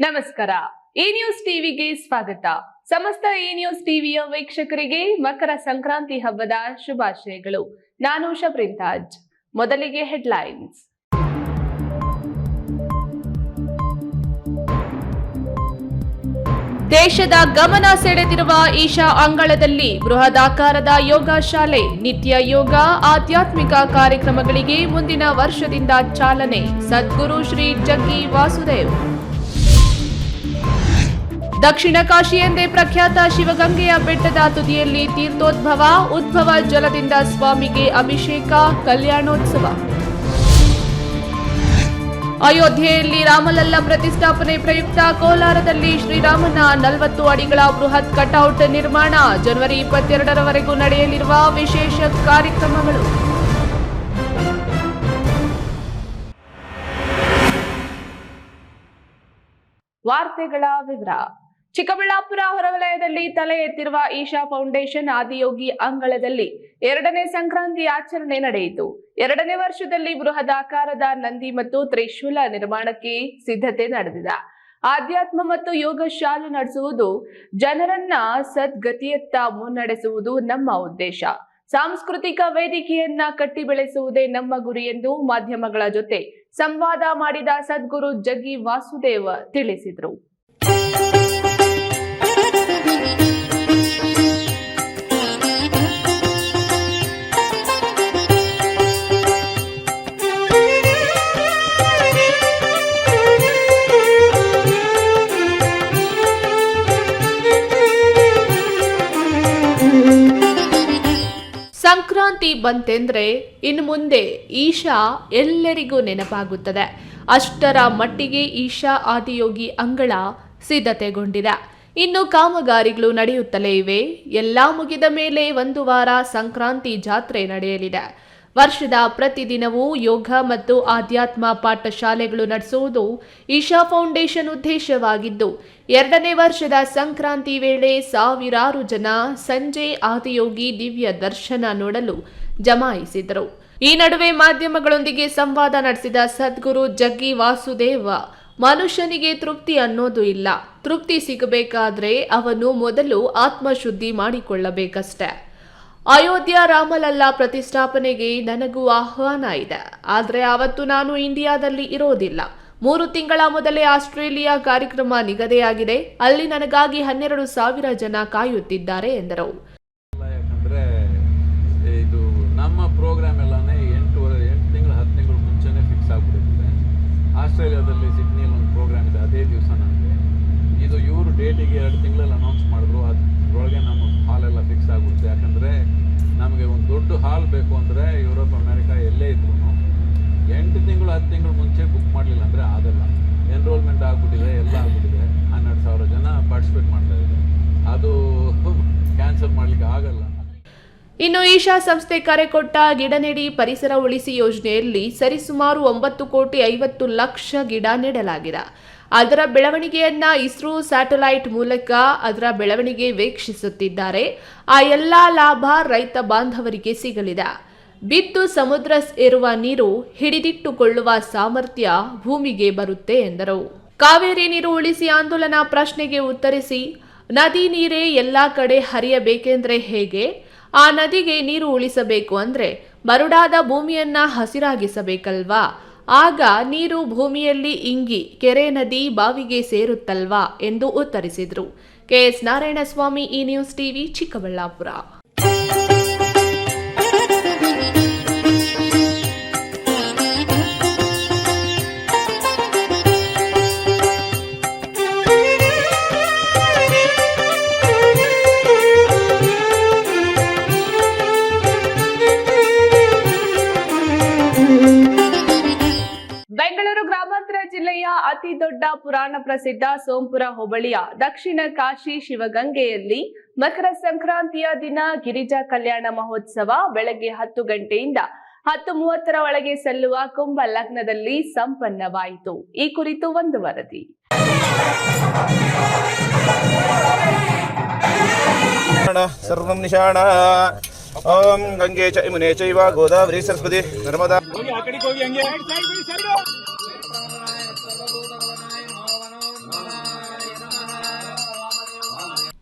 ನಮಸ್ಕಾರ. ಈ ನ್ಯೂಸ್ ಟಿವಿಗೆ ಸ್ವಾಗತ. ಸಮಸ್ತ ಈ ನ್ಯೂಸ್ ಟಿವಿಯ ವೀಕ್ಷಕರಿಗೆ ಮಕರ ಸಂಕ್ರಾಂತಿ ಹಬ್ಬದ ಶುಭಾಶಯಗಳು. ನಾನು ಶಬ್ರಿಂತಾಜ್. ಮೊದಲಿಗೆ ಹೆಡ್ಲೈನ್ಸ್. ದೇಶದ ಗಮನ ಸೆಳೆದಿರುವ ಈಶಾ ಅಂಗಳದಲ್ಲಿ ಬೃಹದಾಕಾರದ ಯೋಗ ಶಾಲೆ, ನಿತ್ಯ ಯೋಗ, ಆಧ್ಯಾತ್ಮಿಕ ಕಾರ್ಯಕ್ರಮಗಳಿಗೆ ಮುಂದಿನ ವರ್ಷದಿಂದ ಚಾಲನೆ. ಸದ್ಗುರು ಶ್ರೀ ಜಗ್ಗಿ ವಾಸುದೇವ್. ದಕ್ಷಿಣ ಕಾಶಿ ಎಂದೇ ಪ್ರಖ್ಯಾತ ಶಿವಗಂಗೆಯ ಬೆಟ್ಟದ ತುದಿಯಲ್ಲಿ ತೀರ್ಥೋದ್ಭವ, ಉದ್ಭವ ಜಲದಿಂದ ಸ್ವಾಮಿಗೆ ಅಭಿಷೇಕ, ಕಲ್ಯಾಣೋತ್ಸವ. ಅಯೋಧ್ಯೆಯಲ್ಲಿ ರಾಮಲಲ್ಲ ಪ್ರತಿಷ್ಠಾಪನೆ ಪ್ರಯುಕ್ತ ಕೋಲಾರದಲ್ಲಿ ಶ್ರೀರಾಮನ ನಲವತ್ತು ಅಡಿಗಳ ಬೃಹತ್ ಕಟೌಟ್ ನಿರ್ಮಾಣ ಜನವರಿ ಇಪ್ಪತ್ತೆರಡರವರೆಗೂ ನಡೆಯಲಿರುವ ವಿಶೇಷ ಕಾರ್ಯಕ್ರಮಗಳು. ವಾರ್ತೆಗಳ ವಿವರ. ಚಿಕ್ಕಬಳ್ಳಾಪುರ ಹೊರವಲಯದಲ್ಲಿ ತಲೆ ಎತ್ತಿರುವ ಈಶಾ ಫೌಂಡೇಶನ್ ಆದಿಯೋಗಿ ಅಂಗಳದಲ್ಲಿ ಎರಡನೇ ಸಂಕ್ರಾಂತಿ ಆಚರಣೆ ನಡೆಯಿತು. ಎರಡನೇ ವರ್ಷದಲ್ಲಿ ಬೃಹದಾಕಾರದ ನಂದಿ ಮತ್ತು ತ್ರಿಶೂಲ ನಿರ್ಮಾಣಕ್ಕೆ ಸಿದ್ಧತೆ ನಡೆದಿದೆ. ಆಧ್ಯಾತ್ಮ ಮತ್ತು ಯೋಗ ಶಾಲೆ ನಡೆಸುವುದು ಜನರನ್ನ ಸದ್ಗತಿಯತ್ತ ಮುನ್ನಡೆಸುವುದು ನಮ್ಮ ಉದ್ದೇಶ. ಸಾಂಸ್ಕೃತಿಕ ವೇದಿಕೆಯನ್ನ ಕಟ್ಟಿ ಬೆಳೆಸುವುದೇ ನಮ್ಮ ಗುರಿ ಎಂದು ಮಾಧ್ಯಮಗಳ ಜೊತೆ ಸಂವಾದ ಮಾಡಿದ ಸದ್ಗುರು ಜಗ್ಗಿ ವಾಸುದೇವ ತಿಳಿಸಿದರು. ಸಂಕ್ರಾಂತಿ ಬಂತೆಂದ್ರೆ ಇನ್ನು ಮುಂದೆ ಈಶಾ ಎಲ್ಲರಿಗೂ ನೆನಪಾಗುತ್ತದೆ. ಅಷ್ಟರ ಮಟ್ಟಿಗೆ ಈಶಾ ಆದಿಯೋಗಿ ಅಂಗಳ ಸಿದ್ಧತೆಗೊಂಡಿದೆ. ಇನ್ನು ಕಾಮಗಾರಿಗಳು ನಡೆಯುತ್ತಲೇ ಇವೆ. ಎಲ್ಲಾ ಮುಗಿದ ಮೇಲೆ ಒಂದು ವಾರ ಸಂಕ್ರಾಂತಿ ಜಾತ್ರೆ ನಡೆಯಲಿದೆ. ವರ್ಷದ ಪ್ರತಿದಿನವೂ ಯೋಗ ಮತ್ತು ಆಧ್ಯಾತ್ಮ ಪಾಠಶಾಲೆಗಳು ನಡೆಸುವುದು ಈಶಾ ಫೌಂಡೇಶನ್ ಉದ್ದೇಶವಾಗಿದ್ದು, ಎರಡನೇ ವರ್ಷದ ಸಂಕ್ರಾಂತಿ ವೇಳೆ ಸಾವಿರಾರು ಜನ ಸಂಜೆ ಆದಿಯೋಗಿ ದಿವ್ಯ ದರ್ಶನ ನೋಡಲು ಜಮಾಯಿಸಿದರು. ಈ ನಡುವೆ ಮಾಧ್ಯಮಗಳೊಂದಿಗೆ ಸಂವಾದ ನಡೆಸಿದ ಸದ್ಗುರು ಜಗ್ಗಿ ವಾಸುದೇವ ಮನುಷ್ಯನಿಗೆ ತೃಪ್ತಿ ಅನ್ನೋದು ಇಲ್ಲ. ತೃಪ್ತಿ ಸಿಗಬೇಕಾದ್ರೆ ಅವನು ಮೊದಲು ಆತ್ಮಶುದ್ಧಿ ಮಾಡಿಕೊಳ್ಳಬೇಕಷ್ಟೆ. ಅಯೋಧ್ಯ ರಾಮಲಲ್ಲ ಪ್ರತಿಷ್ಠಾಪನೆಗೆ ನನಗೂ ಆಹ್ವಾನ ಇದೆ. ಆದರೆ ಅವತ್ತು ನಾನು ಇಂಡಿಯಾದಲ್ಲಿ ಇರೋದಿಲ್ಲ. ಮೂರು ತಿಂಗಳ ಮೊದಲೇ ಆಸ್ಟ್ರೇಲಿಯಾ ಕಾರ್ಯಕ್ರಮ ನಿಗದಿಯಾಗಿದೆ. ಅಲ್ಲಿ ನನಗಾಗಿ ಹನ್ನೆರಡು ಸಾವಿರ ಜನ ಕಾಯುತ್ತಿದ್ದಾರೆ ಎಂದರು. ಇದು ನಮ್ಮ ಪ್ರೋಗ್ರಾಮ್ ಎಂಟೂವರೆ, ಎಂಟು ತಿಂಗಳು, ಹತ್ತು ತಿಂಗಳು ಮುಂಚೆನೇ ಫಿಕ್ಸ್ ಆಸ್ಟ್ರೇಲಿಯಾದಲ್ಲಿ ಸಿಡ್ನಿಯಲ್ಲಿ ಒಂದು ಪ್ರೋಗ್ರಾಮ್ ಇದೆ ಅದೇ ದಿವಸ ನನಗೆ ಇದು ಇವರು ಡೇಟಿಗೆ ಎರಡು ತಿಂಗಳಲ್ಲಿ ಅನೌನ್ಸ್ ಮಾಡಿದ್ರು. ಅದ್ರೊಳಗೆ ನಮ್ಮ ಹಾಲೆಲ್ಲ ಫಿಕ್ಸ್ ಆಗಿಬಿಡುತ್ತೆ ಯಾಕಂದರೆ ನಮಗೆ ಒಂದು ದೊಡ್ಡ ಹಾಲ್ ಬೇಕು ಅಂದರೆ ಯುರೋಪ್ ಅಮೇರಿಕಾ ಎಲ್ಲೇ ಇದ್ರು ಎಂಟು ತಿಂಗಳು, ಹತ್ತು ತಿಂಗಳು ಮುಂಚೆ ಬುಕ್ ಮಾಡಲಿಲ್ಲ ಅಂದರೆ ಆಗಲ್ಲ. ಎನ್ರೋಲ್ಮೆಂಟ್ ಆಗಿಬಿಟ್ಟಿದೆ, ಎಲ್ಲ ಆಗಿಬಿಟ್ಟಿದೆ. ಹನ್ನೆರಡು ಸಾವಿರ ಜನ ಪಾರ್ಟಿಸಿಪೇಟ್ ಮಾಡ್ತಾ ಇದ್ದಾರೆ. ಅದು ಕ್ಯಾನ್ಸಲ್ ಮಾಡಲಿಕ್ಕೆ ಆಗಲ್ಲ. ಇನ್ನು ಈಶಾ ಸಂಸ್ಥೆ ಕರೆ ಕೊಟ್ಟ ಗಿಡ ನೆಡಿ ಪರಿಸರ ಉಳಿಸಿ ಯೋಜನೆಯಲ್ಲಿ ಸರಿಸುಮಾರು ಒಂಬತ್ತು ಕೋಟಿ ಐವತ್ತು ಲಕ್ಷ ಗಿಡ ನೆಡಲಾಗಿದೆ. ಅದರ ಬೆಳವಣಿಗೆಯನ್ನ ಇಸ್ರೋ ಸ್ಯಾಟಲೈಟ್ ಮೂಲಕ ಅದರ ಬೆಳವಣಿಗೆ ವೀಕ್ಷಿಸುತ್ತಿದ್ದಾರೆ. ಆ ಎಲ್ಲಾ ಲಾಭ ರೈತ ಬಾಂಧವರಿಗೆ ಸಿಗಲಿದೆ. ಬಿದ್ದು ಸಮುದ್ರ ಇರುವ ನೀರು ಹಿಡಿದಿಟ್ಟುಕೊಳ್ಳುವ ಸಾಮರ್ಥ್ಯ ಭೂಮಿಗೆ ಬರುತ್ತೆ ಎಂದರು. ಕಾವೇರಿ ನೀರು ಉಳಿಸಿ ಆಂದೋಲನ ಪ್ರಶ್ನೆಗೆ ಉತ್ತರಿಸಿ, ನದಿ ನೀರೇ ಎಲ್ಲಾ ಕಡೆ ಹರಿಯಬೇಕೆಂದ್ರೆ ಹೇಗೆ? ಆ ನದಿಗೆ ನೀರು ಉಳಿಸಬೇಕು ಅಂದ್ರೆ ಬರುಡಾದ ಭೂಮಿಯನ್ನ ಹಸಿರಾಗಿಸಬೇಕಲ್ವಾ? ಆಗ ನೀರು ಭೂಮಿಯಲ್ಲಿ ಇಂಗಿ, ಕೆರೆ ನದಿ ಬಾವಿಗೆ ಸೇರುತ್ತಲ್ವಾ? ಎಂದು ಉತ್ತರಿಸಿದ್ರು. ಕೆಎಸ್ ನಾರಾಯಣಸ್ವಾಮಿ, ಈ ನ್ಯೂಸ್ ಟಿವಿ ಚಿಕ್ಕಬಳ್ಳಾಪುರ. ದೊಡ್ಡ ಪುರಾಣ ಪ್ರಸಿದ್ಧ ಸೋಂಪುರ ಹೋಬಳಿಯ ದಕ್ಷಿಣ ಕಾಶಿ ಶಿವಗಂಗೆಯಲ್ಲಿ ಮಕರ ಸಂಕ್ರಾಂತಿಯ ದಿನ ಗಿರಿಜಾ ಕಲ್ಯಾಣ ಮಹೋತ್ಸವ ಬೆಳಗ್ಗೆ ಹತ್ತು ಗಂಟೆಯಿಂದ ಹತ್ತು ಮೂವತ್ತರ ಒಳಗೆ ಸಲ್ಲುವ ಕುಂಭ ಲಗ್ನದಲ್ಲಿ ಸಂಪನ್ನವಾಯಿತು. ಈ ಕುರಿತು ಒಂದು ವರದಿ. ಓಂ ಗಂಗೆ ಚ ಯಮುನೆ ಚೈವ ಗೋದಾವರಿ ಸರಸ್ವತಿ ನರ್ಮದಾ.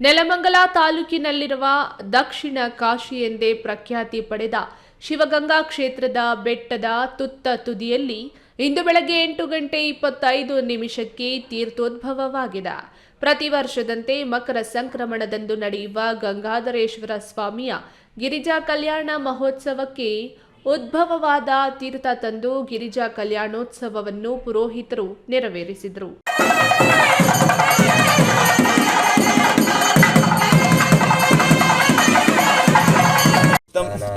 ನೆಲಮಂಗಲ ತಾಲೂಕಿನಲ್ಲಿರುವ ದಕ್ಷಿಣ ಕಾಶಿ ಎಂದೇ ಪ್ರಖ್ಯಾತಿ ಪಡೆದ ಶಿವಗಂಗಾ ಕ್ಷೇತ್ರದ ಬೆಟ್ಟದ ತುತ್ತ ತುದಿಯಲ್ಲಿ ಇಂದು ಬೆಳಗ್ಗೆ ಎಂಟು ಗಂಟೆ ಇಪ್ಪತ್ತೈದು ನಿಮಿಷಕ್ಕೆ ತೀರ್ಥೋದ್ಭವವಾಗಿದೆ. ಪ್ರತಿ ವರ್ಷದಂತೆ ಮಕರ ಸಂಕ್ರಮಣದಂದು ನಡೆಯುವ ಗಂಗಾಧರೇಶ್ವರ ಸ್ವಾಮಿಯ ಗಿರಿಜಾ ಕಲ್ಯಾಣ ಮಹೋತ್ಸವಕ್ಕೆ ಉದ್ಭವವಾದ ತೀರ್ಥ ತಂದು ಗಿರಿಜಾ ಕಲ್ಯಾಣೋತ್ಸವವನ್ನು ಪುರೋಹಿತರು ನೆರವೇರಿಸಿದರು.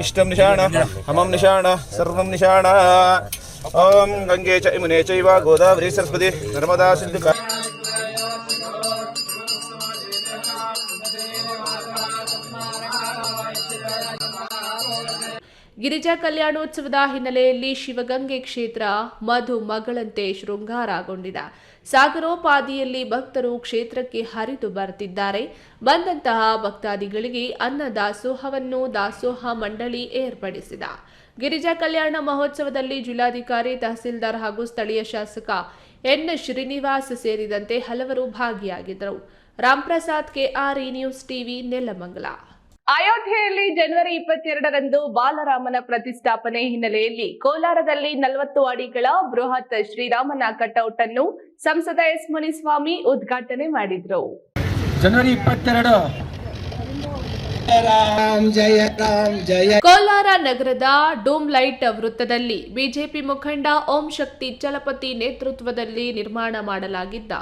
इष्टं निशाण हमं निशाण सर्वं निशाण ॐ गङ्गे च यमुने चैव गोदावरी सरस्वती नर्मदा सिन्धु ಗಿರಿಜಾ ಕಲ್ಯಾಣೋತ್ಸವದ ಹಿನ್ನೆಲೆಯಲ್ಲಿ ಶಿವಗಂಗೆ ಕ್ಷೇತ್ರ ಮಧು ಮಗಳಂತೆ ಶೃಂಗಾರಗೊಂಡಿದೆ ಸಾಗರೋಪಾದಿಯಲ್ಲಿ ಭಕ್ತರು ಕ್ಷೇತ್ರಕ್ಕೆ ಹರಿದು ಬರುತ್ತಿದ್ದಾರೆ. ಬಂದಂತಹ ಭಕ್ತಾದಿಗಳಿಗೆ ಅನ್ನ ದಾಸೋಹವನ್ನು ದಾಸೋಹ ಮಂಡಳಿ ಏರ್ಪಡಿಸಿದ. ಗಿರಿಜಾ ಕಲ್ಯಾಣ ಮಹೋತ್ಸವದಲ್ಲಿ ಜಿಲ್ಲಾಧಿಕಾರಿ, ತಹಸೀಲ್ದಾರ್ ಹಾಗೂ ಸ್ಥಳೀಯ ಶಾಸಕ ಎನ್. ಶ್ರೀನಿವಾಸ್ ಸೇರಿದಂತೆ ಹಲವರು ಭಾಗಿಯಾಗಿದ್ದರು. Ramprasad KR news TV, Nelamangala. ಅಯೋಧ್ಯೆಯಲ್ಲಿ ಜನವರಿ ಇಪ್ಪತ್ತೆರಡರಂದು ಬಾಲರಾಮನ ಪ್ರತಿಷ್ಠಾಪನೆ ಹಿನ್ನೆಲೆಯಲ್ಲಿ ಕೋಲಾರದಲ್ಲಿ ನಲವತ್ತು ಅಡಿಗಳ ಬೃಹತ್ ಶ್ರೀರಾಮನ ಕಟೌಟ್ ಅನ್ನು ಸಂಸದ ಎಸ್ ಮುನಿಸ್ವಾಮಿ ಉದ್ಘಾಟನೆ ಮಾಡಿದ್ರು. ಜನವರಿ ಇಪ್ಪತ್ತೆರಡು. ರಾಮ್ ಜಯ ರಾಮ್ ಜಯ ಕೋಲಾರ ನಗರದ ಡೂಮ್ ಲೈಟ್ ವೃತ್ತದಲ್ಲಿ ಬಿಜೆಪಿ ಮುಖಂಡ ಓಂ ಶಕ್ತಿ ಚಲಪತಿ ನೇತೃತ್ವದಲ್ಲಿ ನಿರ್ಮಾಣ ಮಾಡಲಾಗಿದ್ದ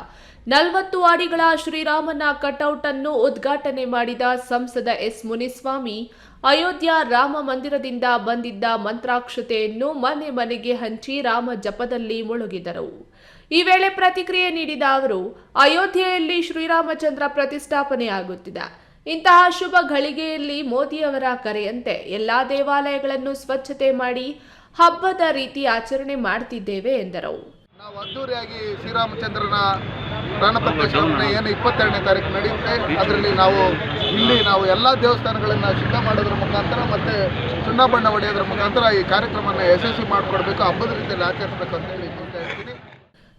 ನಲವತ್ತು ಅಡಿಗಳ ಶ್ರೀರಾಮನ ಕಟೌಟ್ ಅನ್ನು ಉದ್ಘಾಟನೆ ಮಾಡಿದ ಸಂಸದ ಎಸ್ ಮುನಿಸ್ವಾಮಿ, ಅಯೋಧ್ಯ ರಾಮ ಮಂದಿರದಿಂದ ಬಂದಿದ್ದ ಮಂತ್ರಾಕ್ಷತೆಯನ್ನು ಮನೆ ಮನೆಗೆ ಹಂಚಿ ರಾಮ ಜಪದಲ್ಲಿ ಮುಳುಗಿದರು. ಈ ವೇಳೆ ಪ್ರತಿಕ್ರಿಯೆ ನೀಡಿದ ಅವರು, ಅಯೋಧ್ಯೆಯಲ್ಲಿ ಶ್ರೀರಾಮಚಂದ್ರ ಪ್ರತಿಷ್ಠಾಪನೆಯಾಗುತ್ತಿದೆ ಇಂತಹ ಶುಭ ಘಳಿಗೆಯಲ್ಲಿ ಮೋದಿಯವರ ಕರೆಯಂತೆ ಎಲ್ಲಾ ದೇವಾಲಯಗಳನ್ನು ಸ್ವಚ್ಛತೆ ಮಾಡಿ ಹಬ್ಬದ ರೀತಿ ಆಚರಣೆ ಮಾಡ್ತಿದ್ದೇವೆ ಎಂದರು. ನಾವು ಪ್ರಾಣ ಏನು ಇಪ್ಪತ್ತೆರಡನೇ ತಾರೀಕು ನಡೆಯುತ್ತೆ, ಅದರಲ್ಲಿ ನಾವು ಇಲ್ಲಿ ನಾವು ಎಲ್ಲ ದೇವಸ್ಥಾನಗಳನ್ನು ಶುದ್ಧ ಮಾಡೋದ್ರ ಮುಖಾಂತರ ಮತ್ತು ಸುಣ್ಣ ಬಣ್ಣ ಹೊಡೆಯೋದ್ರ ಮುಖಾಂತರ ಈ ಕಾರ್ಯಕ್ರಮನ ಯಶಸ್ವಿ ಮಾಡಿಕೊಡ್ಬೇಕು ಹಬ್ಬದ ರೀತಿಯಲ್ಲಿ ಆಚರಿಸಬೇಕು ಅಂತ ಹೇಳಿ ಹೇಳ್ತಾ ಇರ್ತೀನಿ.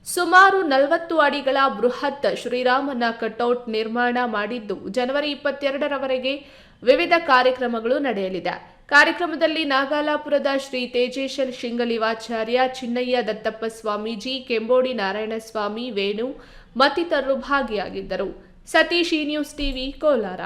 ಸುಮಾರು ನಲವತ್ತು ಅಡಿಗಳ ಬೃಹತ್ ಶ್ರೀರಾಮನ ಕಟೌಟ್ ನಿರ್ಮಾಣ ಮಾಡಿದ್ದು ಜನವರಿ ಇಪ್ಪತ್ತೆರಡರವರೆಗೆ ವಿವಿಧ ಕಾರ್ಯಕ್ರಮಗಳು ನಡೆಯಲಿದೆ. ಕಾರ್ಯಕ್ರಮದಲ್ಲಿ ನಾಗಾಲಾಪುರದ ಶ್ರೀ ತೇಜೇಶ್ವರ್ ಶಿಂಗಲಿವಾಚಾರ್ಯ, ಚಿನ್ನಯ್ಯ ದತ್ತಪ್ಪ ಸ್ವಾಮೀಜಿ, ಕೆಂಬೋಡಿ ನಾರಾಯಣಸ್ವಾಮಿ, ವೇಣು ಮತ್ತಿತರರು ಭಾಗಿಯಾಗಿದ್ದರು. Satish E news TV Kolar.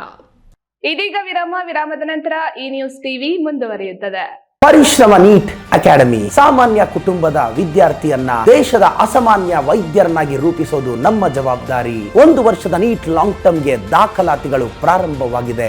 ಇದೀಗ ವಿರಾಮ ವಿರಾಮದ ನಂತರ ಈ ನ್ಯೂಸ್ ಟಿವಿ ಮುಂದುವರಿಯುತ್ತದೆ. ಪರಿಶ್ರಮ ನೀಟ್ ಅಕಾಡೆಮಿ ಸಾಮಾನ್ಯ ಕುಟುಂಬದ ವಿದ್ಯಾರ್ಥಿಯನ್ನ ದೇಶದ ಅಸಾಮಾನ್ಯ ವೈದ್ಯರನ್ನಾಗಿ ರೂಪಿಸೋದು ನಮ್ಮ ಜವಾಬ್ದಾರಿ. ಒಂದು ವರ್ಷದ ನೀಟ್ ಲಾಂಗ್ ಟರ್ಮ್ಗೆ ದಾಖಲಾತಿಗಳು ಪ್ರಾರಂಭವಾಗಿದೆ.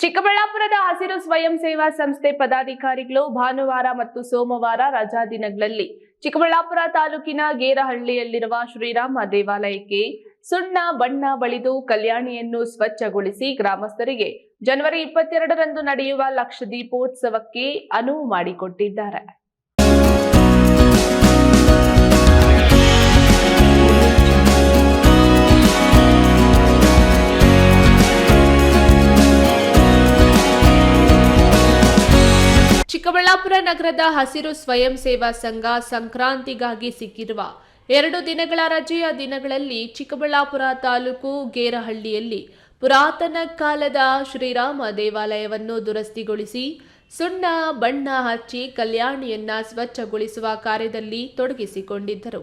ಚಿಕ್ಕಬಳ್ಳಾಪುರದ ಹಸಿರು ಸ್ವಯಂ ಸೇವಾ ಸಂಸ್ಥೆ ಪದಾಧಿಕಾರಿಗಳು ಭಾನುವಾರ ಮತ್ತು ಸೋಮವಾರ ರಜಾ ದಿನಗಳಲ್ಲಿ ಚಿಕ್ಕಬಳ್ಳಾಪುರ ತಾಲೂಕಿನ ಗೇರಹಳ್ಳಿಯಲ್ಲಿರುವ ಶ್ರೀರಾಮ ದೇವಾಲಯಕ್ಕೆ ಸುಣ್ಣ, ಬಣ್ಣ ಬಳಿದು ಕಲ್ಯಾಣಿಯನ್ನು ಸ್ವಚ್ಛಗೊಳಿಸಿ ಗ್ರಾಮಸ್ಥರಿಗೆ ಜನವರಿ ಇಪ್ಪತ್ತೆರಡರಂದು ನಡೆಯುವ ಲಕ್ಷ ದೀಪೋತ್ಸವಕ್ಕೆ ಅನುವು ಮಾಡಿಕೊಟ್ಟಿದ್ದಾರೆ. ಚಿಕ್ಕಬಳ್ಳಾಪುರ ನಗರದ ಹಸಿರು ಸ್ವಯಂ ಸೇವಾ ಸಂಘ ಸಂಕ್ರಾಂತಿಗಾಗಿ ಸಿಕ್ಕಿರುವ ಎರಡು ದಿನಗಳ ರಜೆಯ ದಿನಗಳಲ್ಲಿ ಚಿಕ್ಕಬಳ್ಳಾಪುರ ತಾಲೂಕು ಗೇರಹಳ್ಳಿಯಲ್ಲಿ ಪುರಾತನ ಕಾಲದ ಶ್ರೀರಾಮ ದೇವಾಲಯವನ್ನು ದುರಸ್ತಿಗೊಳಿಸಿ ಸುಣ್ಣ, ಬಣ್ಣ ಹಚ್ಚಿ ಕಲ್ಯಾಣಿಯನ್ನ ಸ್ವಚ್ಛಗೊಳಿಸುವ ಕಾರ್ಯದಲ್ಲಿ ತೊಡಗಿಸಿಕೊಂಡಿದ್ದರು.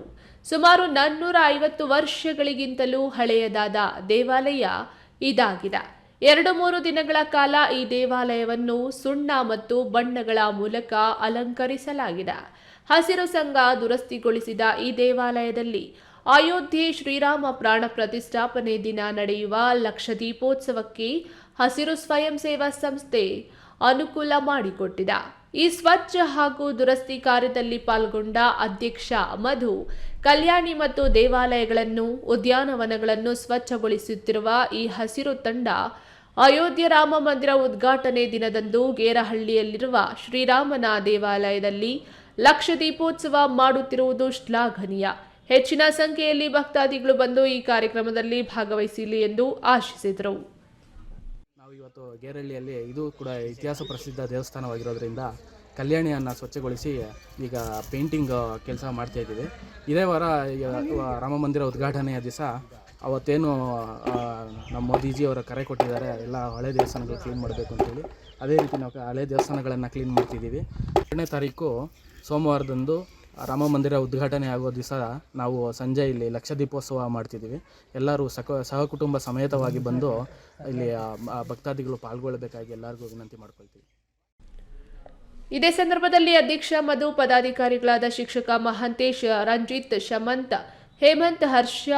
ಸುಮಾರು ನಾನ್ನೂರ ಐವತ್ತು ವರ್ಷಗಳಿಗಿಂತಲೂ ಹಳೆಯದಾದ ದೇವಾಲಯ ಇದಾಗಿದೆ. ಎರಡು ಮೂರು ದಿನಗಳ ಕಾಲ ಈ ದೇವಾಲಯವನ್ನು ಸುಣ್ಣ ಮತ್ತು ಬಣ್ಣಗಳ ಮೂಲಕ ಅಲಂಕರಿಸಲಾಗಿದೆ. ಹಸಿರು ಸಂಘ ದುರಸ್ತಿಗೊಳಿಸಿದ ಈ ದೇವಾಲಯದಲ್ಲಿ ಅಯೋಧ್ಯೆ ಶ್ರೀರಾಮ ಪ್ರಾಣ ಪ್ರತಿಷ್ಠಾಪನೆ ದಿನ ನಡೆಯುವ ಲಕ್ಷ ದೀಪೋತ್ಸವಕ್ಕೆ ಹಸಿರು ಸ್ವಯಂ ಸೇವಾ ಸಂಸ್ಥೆ ಅನುಕೂಲ ಮಾಡಿಕೊಟ್ಟಿದೆ. ಈ ಸ್ವಚ್ಛ ಹಾಗೂ ದುರಸ್ತಿ ಕಾರ್ಯದಲ್ಲಿ ಪಾಲ್ಗೊಂಡ ಅಧ್ಯಕ್ಷ ಮಧು, ಕಲ್ಯಾಣಿ ಮತ್ತು ದೇವಾಲಯಗಳನ್ನು, ಉದ್ಯಾನವನಗಳನ್ನು ಸ್ವಚ್ಛಗೊಳಿಸುತ್ತಿರುವ ಈ ಹಸಿರು ತಂಡ ಅಯೋಧ್ಯೆ ರಾಮ ಮಂದಿರ ಉದ್ಘಾಟನೆ ದಿನದಂದು ಗೇರಹಳ್ಳಿಯಲ್ಲಿರುವ ಶ್ರೀರಾಮನ ದೇವಾಲಯದಲ್ಲಿ ಲಕ್ಷ ದೀಪೋತ್ಸವ ಮಾಡುತ್ತಿರುವುದು ಶ್ಲಾಘನೀಯ. ಹೆಚ್ಚಿನ ಸಂಖ್ಯೆಯಲ್ಲಿ ಭಕ್ತಾದಿಗಳು ಬಂದು ಈ ಕಾರ್ಯಕ್ರಮದಲ್ಲಿ ಭಾಗವಹಿಸಲಿ ಎಂದು ಆಶಿಸಿದರು. ನಾವು ಇವತ್ತು ಗೇರಹಳ್ಳಿಯಲ್ಲಿ ಇದು ಕೂಡ ಇತಿಹಾಸ ಪ್ರಸಿದ್ಧ ದೇವಸ್ಥಾನವಾಗಿರೋದ್ರಿಂದ ಕಲ್ಯಾಣಿಯನ್ನು ಸ್ವಚ್ಛಗೊಳಿಸಿ ಈಗ ಪೇಂಟಿಂಗ್ ಕೆಲಸ ಮಾಡ್ತಾ ಇದ್ದೀವಿ. ಇದೇ ವಾರ ರಾಮ ಮಂದಿರ ಉದ್ಘಾಟನೆಯ ದಿವಸ ಅವತ್ತೇನು ನಮ್ಮ ಅವರು ಕರೆ ಕೊಟ್ಟಿದ್ದಾರೆ, ಎಲ್ಲ ಹಳೆ ದೇವಸ್ಥಾನಗಳು ಕ್ಲೀನ್ ಮಾಡಬೇಕು ಅಂತೇಳಿ. ಅದೇ ರೀತಿ ನಾವು ಹಳೆ ದೇವಸ್ಥಾನಗಳನ್ನು ಕ್ಲೀನ್ ಮಾಡ್ತಿದ್ದೀವಿ. ಎರಡನೇ ತಾರೀಕು ಸೋಮವಾರದಂದು ರಾಮ ಮಂದಿರ ಉದ್ಘಾಟನೆ ಆಗೋ ದಿವಸ ನಾವು ಸಂಜೆ ಇಲ್ಲಿ ಲಕ್ಷ ದೀಪೋತ್ಸವ ಮಾಡ್ತಿದ್ದೀವಿ. ಎಲ್ಲರೂ ಸಕ, ಸಹಕುಟುಂಬ ಸಮೇತವಾಗಿ ಬಂದು ಇಲ್ಲಿ ಭಕ್ತಾದಿಗಳು ಪಾಲ್ಗೊಳ್ಳಬೇಕಾಗಿ ಎಲ್ಲರಿಗೂ ವಿನಂತಿ ಮಾಡ್ಕೊಳ್ತೀವಿ. ಇದೇ ಸಂದರ್ಭದಲ್ಲಿ ಅಧ್ಯಕ್ಷ, ಮಧು ಪದಾಧಿಕಾರಿಗಳಾದ ಶಿಕ್ಷಕ ಮಹಾಂತೇಶ್, ರಂಜಿತ್, ಶಮಂತ್, ಹೇಮಂತ್, ಹರ್ಷ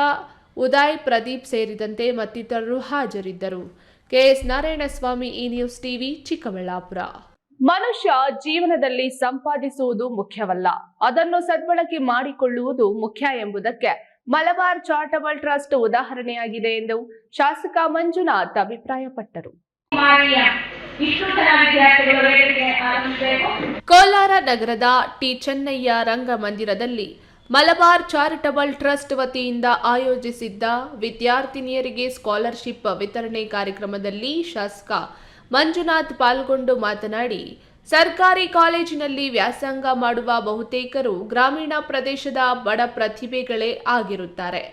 ಉದಯ್, ಪ್ರದೀಪ್ ಸೇರಿದಂತೆ ಮತ್ತಿತರರು ಹಾಜರಿದ್ದರು. ಕೆಎಸ್ ನಾರಾಯಣಸ್ವಾಮಿ, ಈ ನ್ಯೂಸ್ ಟಿವಿ, ಚಿಕ್ಕಬಳ್ಳಾಪುರ. ಮನುಷ್ಯ ಜೀವನದಲ್ಲಿ ಸಂಪಾದಿಸುವುದು ಮುಖ್ಯವಲ್ಲ. ಅದನ್ನು ಸದ್ಬಳಕೆ ಮಾಡಿಕೊಳ್ಳುವುದು ಮುಖ್ಯ ಎಂಬುದಕ್ಕೆ ಮಲಬಾರ್ ಚಾರಿಟಬಲ್ ಟ್ರಸ್ಟ್ ಉದಾಹರಣೆಯಾಗಿದೆ ಎಂದು ಶಾಸಕ ಮಂಜುನಾಥ್ ಅಭಿಪ್ರಾಯಪಟ್ಟರು. ಕೋಲಾರ ನಗರದ ಟಿ. ಚೆನ್ನಯ್ಯ ರಂಗಮಂದಿರದಲ್ಲಿ ಮಲಬಾರ್ ಚಾರಿಟಬಲ್ ಟ್ರಸ್ಟ್ ವತಿಯಿಂದ ಆಯೋಜಿಸಿದ್ದ ವಿದ್ಯಾರ್ಥಿನಿಯರಿಗೆ ಸ್ಕಾಲರ್ಶಿಪ್ ವಿತರಣೆ ಕಾರ್ಯಕ್ರಮದಲ್ಲಿ ಶಾಸಕ ಮಂಜುನಾಥ್ ಪಾಲ್ಗೊಂಡು ಮಾತನಾಡಿ, ಸರ್ಕಾರಿ ಕಾಲೇಜಿನಲ್ಲಿ ವ್ಯಾಸಂಗ ಮಾಡುವ ಬಹುತೇಕರು ಗ್ರಾಮೀಣ ಪ್ರದೇಶದ ಬಡ ಪ್ರತಿಭೆಗಳೇ ಆಗಿರುತ್ತಾರೆ.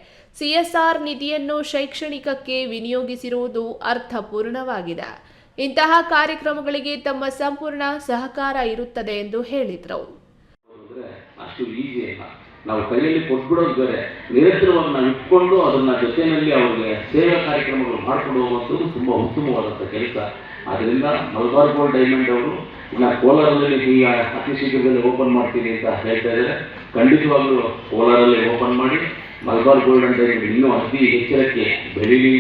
ಸಿಎಸ್ಆರ್ ನಿಧಿಯನ್ನು ಶೈಕ್ಷಣಿಕಕ್ಕೆ ವಿನಿಯೋಗಿಸಿರುವುದು ಅರ್ಥಪೂರ್ಣವಾಗಿದೆ. ಇಂತಹ ಕಾರ್ಯಕ್ರಮಗಳಿಗೆ ತಮ್ಮ ಸಂಪೂರ್ಣ ಸಹಕಾರ ಇರುತ್ತದೆ ಎಂದು ಹೇಳಿದರು. ನಾವು ಕೈಯಲ್ಲಿ ಕೊಟ್ಬಿಡೋದು ಬೇರೆ ನಿರಂತರವಾಗಿ ನಾವು ಇಟ್ಕೊಂಡು ಅದನ್ನು ಜೊತೆಯಲ್ಲಿ ಅವ್ರಿಗೆ ಸೇವಾ ಕಾರ್ಯಕ್ರಮಗಳು ಮಾಡಿಕೊಂಡು ಹೋಗುವಂಥದ್ದು ತುಂಬಾ ಉತ್ತಮವಾದಂಥ ಕೆಲಸ. ಆದ್ದರಿಂದ ಮಲ್ಬಾರ್ ಗೋಲ್ಡ್ ಡೈಮಂಡ್ ಅವರು, ಇನ್ನು ಕೋಲಾರದಲ್ಲಿ ಈಗ ಅತಿ ಶೀಘ್ರದಲ್ಲಿ ಓಪನ್ ಮಾಡ್ತೀನಿ ಅಂತ ಹೇಳ್ತಾ ಇದ್ದಾರೆ. ಖಂಡಿತವಾಗ್ಲೂ ಕೋಲಾರಲ್ಲಿ ಓಪನ್ ಮಾಡಿ, ಮಲ್ಬಾರ್ ಗೋಲ್ಡ್ ಅಂಡ್ ಡೈಮಂಡ್ ಇನ್ನೂ ಅತಿ ಎಚ್ಚರಕ್ಕೆ ಬೆಳೀಲಿ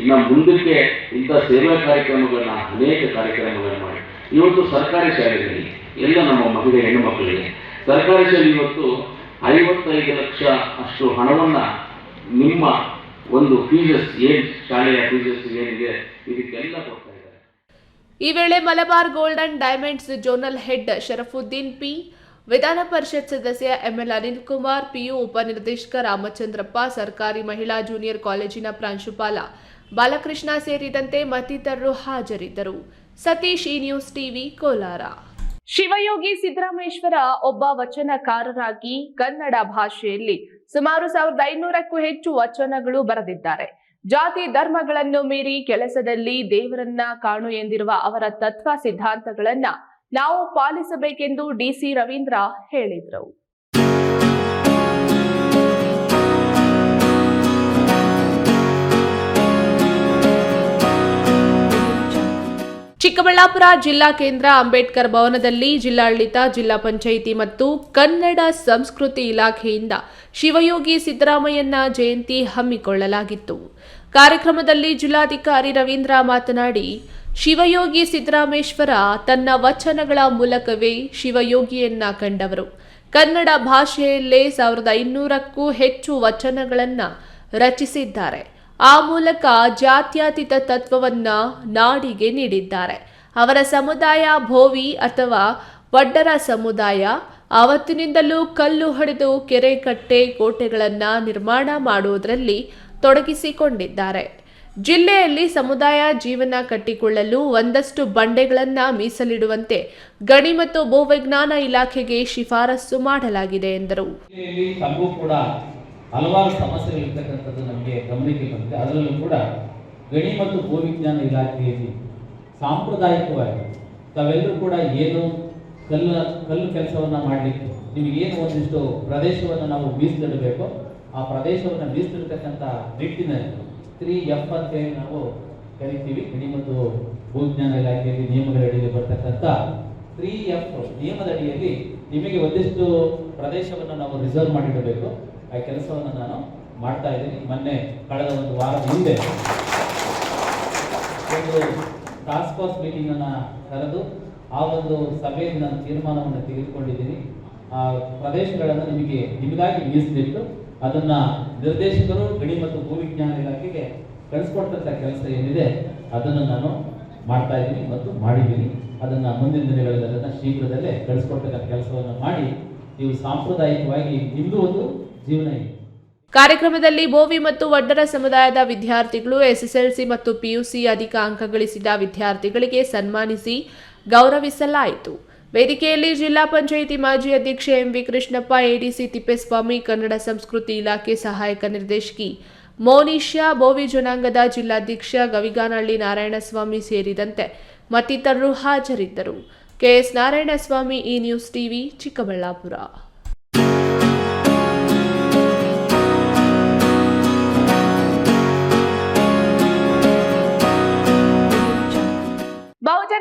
ಇನ್ನು ಮುಂದಕ್ಕೆ ಇಂಥ ಸೇವಾ ಕಾರ್ಯಕ್ರಮಗಳನ್ನು ಅನೇಕ ಕಾರ್ಯಕ್ರಮಗಳನ್ನು ಮಾಡಿ. ಇವತ್ತು ಸರ್ಕಾರಿ ಶಾಲೆಗಳಲ್ಲಿ ಎಲ್ಲ ನಮ್ಮ ಮಹಿಳೆ ಹೆಣ್ಣು ಮಕ್ಕಳಿಗೆ, ಸರ್ಕಾರಿ ಶಾಲೆ ಇವತ್ತು ಐವತ್ತೈದು ಲಕ್ಷ ಅಷ್ಟು ಹಣವನ್ನು ನಿಮ್ಮ ಒಂದು ಫೀಸಸ್ ಏನ್ ಶಾಲೆಯ ಫೀಸಸ್ ಏನಿದೆ, ಇದಕ್ಕೆಲ್ಲ ಕೊಡ್ತಾ ಈ ವೇಳೆ Malabar gold and diamonds zonal head Sharafuddin P, Vidhana Parishat ಸದಸ್ಯ ಎಂಎಲ್ ಅನಿಲ್ ಕುಮಾರ್, ಪಿಯು ಉಪನಿರ್ದೇಶಕ ರಾಮಚಂದ್ರಪ್ಪ, ಸರ್ಕಾರಿ ಮಹಿಳಾ ಜೂನಿಯರ್ ಕಾಲೇಜಿನ ಪ್ರಾಂಶುಪಾಲ ಬಾಲಕೃಷ್ಣ ಸೇರಿದಂತೆ ಮತ್ತಿತರರು ಹಾಜರಿದ್ದರು. Satish E news TV, Kolar. Shivayogi Siddharameshwara ಒಬ್ಬ ವಚನಕಾರರಾಗಿ ಕನ್ನಡ ಭಾಷೆಯಲ್ಲಿ ಸುಮಾರು ಸಾವಿರದ ಐನೂರಕ್ಕೂ ಹೆಚ್ಚು ವಚನಗಳು ಬರೆದಿದ್ದಾರೆ. ಜಾತಿ ಧರ್ಮಗಳನ್ನು ಮೀರಿ ಕೆಲಸದಲ್ಲಿ ದೇವರನ್ನ ಕಾಣು ಎಂದಿರುವ ಅವರ ತತ್ವ ಸಿದ್ಧಾಂತಗಳನ್ನ ನಾವು ಪಾಲಿಸಬೇಕೆಂದು ಡಿಸಿ ರವೀಂದ್ರ ಹೇಳಿದರು. ಚಿಕ್ಕಬಳ್ಳಾಪುರ ಜಿಲ್ಲಾ ಕೇಂದ್ರ ಅಂಬೇಡ್ಕರ್ ಭವನದಲ್ಲಿ ಜಿಲ್ಲಾಡಳಿತ, ಜಿಲ್ಲಾ ಪಂಚಾಯಿತಿ ಮತ್ತು ಕನ್ನಡ ಸಂಸ್ಕೃತಿ ಇಲಾಖೆಯಿಂದ ಶಿವಯೋಗಿ ಸಿದ್ದರಾಮಯ್ಯನ ಜಯಂತಿ ಹಮ್ಮಿಕೊಳ್ಳಲಾಗಿತ್ತು. ಕಾರ್ಯಕ್ರಮದಲ್ಲಿ ಜಿಲ್ಲಾಧಿಕಾರಿ ರವೀಂದ್ರ ಮಾತನಾಡಿ, ಶಿವಯೋಗಿ ಸಿದ್ದರಾಮೇಶ್ವರ ತನ್ನ ವಚನಗಳ ಮೂಲಕವೇ ಶಿವಯೋಗಿಯನ್ನ ಕಂಡವರು. ಕನ್ನಡ ಭಾಷೆಯಲ್ಲೇ ಸಾವಿರದ ಐನೂರಕ್ಕೂ ಹೆಚ್ಚು ವಚನಗಳನ್ನು ರಚಿಸಿದ್ದಾರೆ. ಆ ಮೂಲಕ ಜಾತ್ಯತೀತ ತತ್ವವನ್ನ ನಾಡಿಗೆ ನೀಡಿದ್ದಾರೆ. ಅವರ ಸಮುದಾಯ ಭೋವಿ ಅಥವಾ ವಡ್ಡರ ಸಮುದಾಯ ಆವತ್ತಿನಿಂದಲೂ ಕಲ್ಲು ಹೊಡೆದು ಕೆರೆ ಕಟ್ಟೆ ಕೋಟೆಗಳನ್ನು ನಿರ್ಮಾಣ ಮಾಡುವುದರಲ್ಲಿ ತೊಡಗಿಸಿಕೊಂಡಿದ್ದಾರೆ. ಜಿಲ್ಲೆಯಲ್ಲಿ ಸಮುದಾಯ ಜೀವನ ಕಟ್ಟಿಕೊಳ್ಳಲು ಒಂದಷ್ಟು ಬಂಡೆಗಳನ್ನು ಮೀಸಲಿಡುವಂತೆ ಗಣಿ ಮತ್ತು ಭೂವಿಜ್ಞಾನ ಇಲಾಖೆಗೆ ಶಿಫಾರಸು ಮಾಡಲಾಗಿದೆ ಎಂದರು. ಹಲವಾರು ಸಮಸ್ಯೆಗಳಿರ್ತಕ್ಕಂಥದ್ದು ನಮಗೆ ಗಮನಕ್ಕೆ ಬಂದಿದೆ. ಅದರಲ್ಲೂ ಕೂಡ ಗಣಿ ಮತ್ತು ಭೂವಿಜ್ಞಾನ ಇಲಾಖೆಯಲ್ಲಿ ಸಾಂಪ್ರದಾಯಿಕವಾಗಿ ತಾವೆಲ್ಲರೂ ಕೂಡ ಏನು ಕಲ್ಲು ಕಲ್ಲು ಕೆಲಸವನ್ನು ಮಾಡಲಿಕ್ಕೆ ನಿಮಗೇನು ಒಂದಿಷ್ಟು ಪ್ರದೇಶವನ್ನು ನಾವು ಮೀಸಲಿಡಬೇಕು ಆ ಪ್ರದೇಶವನ್ನು ಮೀಸಲಿಡ್ತಕ್ಕಂಥ ನಿಟ್ಟಿನಲ್ಲಿ ತ್ರೀ ಎಫ್ ಅಂತೇಳಿ ನಾವು ಕರಿತೀವಿ. ಗಣಿ ಮತ್ತು ಭೂವಿಜ್ಞಾನ ಇಲಾಖೆಯಲ್ಲಿ ನಿಯಮಗಳ ಅಡಿಯಲ್ಲಿ ಬರ್ತಕ್ಕಂಥ ತ್ರೀ ಎಫ್ ನಿಯಮದ ಅಡಿಯಲ್ಲಿ ನಿಮಗೆ ಒಂದಿಷ್ಟು ಪ್ರದೇಶವನ್ನು ನಾವು ರಿಸರ್ವ್ ಮಾಡಿಡಬೇಕು. ಆ ಕೆಲಸವನ್ನು ನಾನು ಮಾಡ್ತಾ ಇದ್ದೀನಿ. ಮೊನ್ನೆ ಕಳೆದ ಒಂದು ವಾರದ ಹಿಂದೆ ಒಂದು ಟಾಸ್ಕ್ ಫೋರ್ಸ್ ಮೀಟಿಂಗನ್ನು ಕರೆದು ಆ ಒಂದು ಸಭೆಯಲ್ಲಿ ನಾನು ತೀರ್ಮಾನವನ್ನು ತೆಗೆದುಕೊಂಡಿದ್ದೀನಿ. ಆ ಪ್ರದೇಶಗಳನ್ನು ನಿಮಗೆ ನಿಮಗಾಗಿ ಮೀಸಲಿಟ್ಟು ಅದನ್ನು ನಿರ್ದೇಶಕರು, ಗಣಿ ಮತ್ತು ಭೂವಿಜ್ಞಾನ ಇಲಾಖೆಗೆ ಕಳಿಸ್ಕೊಡ್ತಂಥ ಕೆಲಸ ಏನಿದೆ ಅದನ್ನು ನಾನು ಮಾಡ್ತಾ ಇದ್ದೀನಿ ಮತ್ತು ಮಾಡಿದ್ದೀನಿ. ಅದನ್ನು ಮುಂದಿನ ದಿನಗಳಲ್ಲಿ ಅದನ್ನು ಶೀಘ್ರದಲ್ಲೇ ಕಳಿಸ್ಕೊಡ್ತಕ್ಕಂಥ ಕೆಲಸವನ್ನು ಮಾಡಿ ನೀವು ಸಾಂಪ್ರದಾಯಿಕವಾಗಿ ನಿಮ್ಮದು ಒಂದು ಜೀವನ ಕಾರ್ಯಕ್ರಮದಲ್ಲಿ ಬೋವಿ ಮತ್ತು ವಡ್ಡರ ಸಮುದಾಯದ ವಿದ್ಯಾರ್ಥಿಗಳು, ಎಸ್ಎಸ್ಎಲ್ಸಿ ಮತ್ತು ಪಿಯುಸಿ ಅಧಿಕ ಅಂಕ ಗಳಿಸಿದ ವಿದ್ಯಾರ್ಥಿಗಳಿಗೆ ಸನ್ಮಾನಿಸಿ ಗೌರವಿಸಲಾಯಿತು. ವೇದಿಕೆಯಲ್ಲಿ ಜಿಲ್ಲಾ ಪಂಚಾಯಿತಿ ಮಾಜಿ ಅಧ್ಯಕ್ಷೆ ಎಂವಿ ಕೃಷ್ಣಪ್ಪ, ಎಡಿಸಿ ತಿಪ್ಪೇಸ್ವಾಮಿ, ಕನ್ನಡ ಸಂಸ್ಕೃತಿ ಇಲಾಖೆ ಸಹಾಯಕ ನಿರ್ದೇಶಕಿ ಮೋನಿಶಾ ಬೋವಿ ಜನಾಂಗದ ಜಿಲ್ಲಾಧ್ಯಕ್ಷ ಗವಿಗಾನಹಳ್ಳಿ ನಾರಾಯಣಸ್ವಾಮಿ ಸೇರಿದಂತೆ ಮತ್ತಿತರರು ಹಾಜರಿದ್ದರು. ಕೆಎಸ್ ನಾರಾಯಣಸ್ವಾಮಿ ಈ ನ್ಯೂಸ್ ಟಿವಿ, ಚಿಕ್ಕಬಳ್ಳಾಪುರ.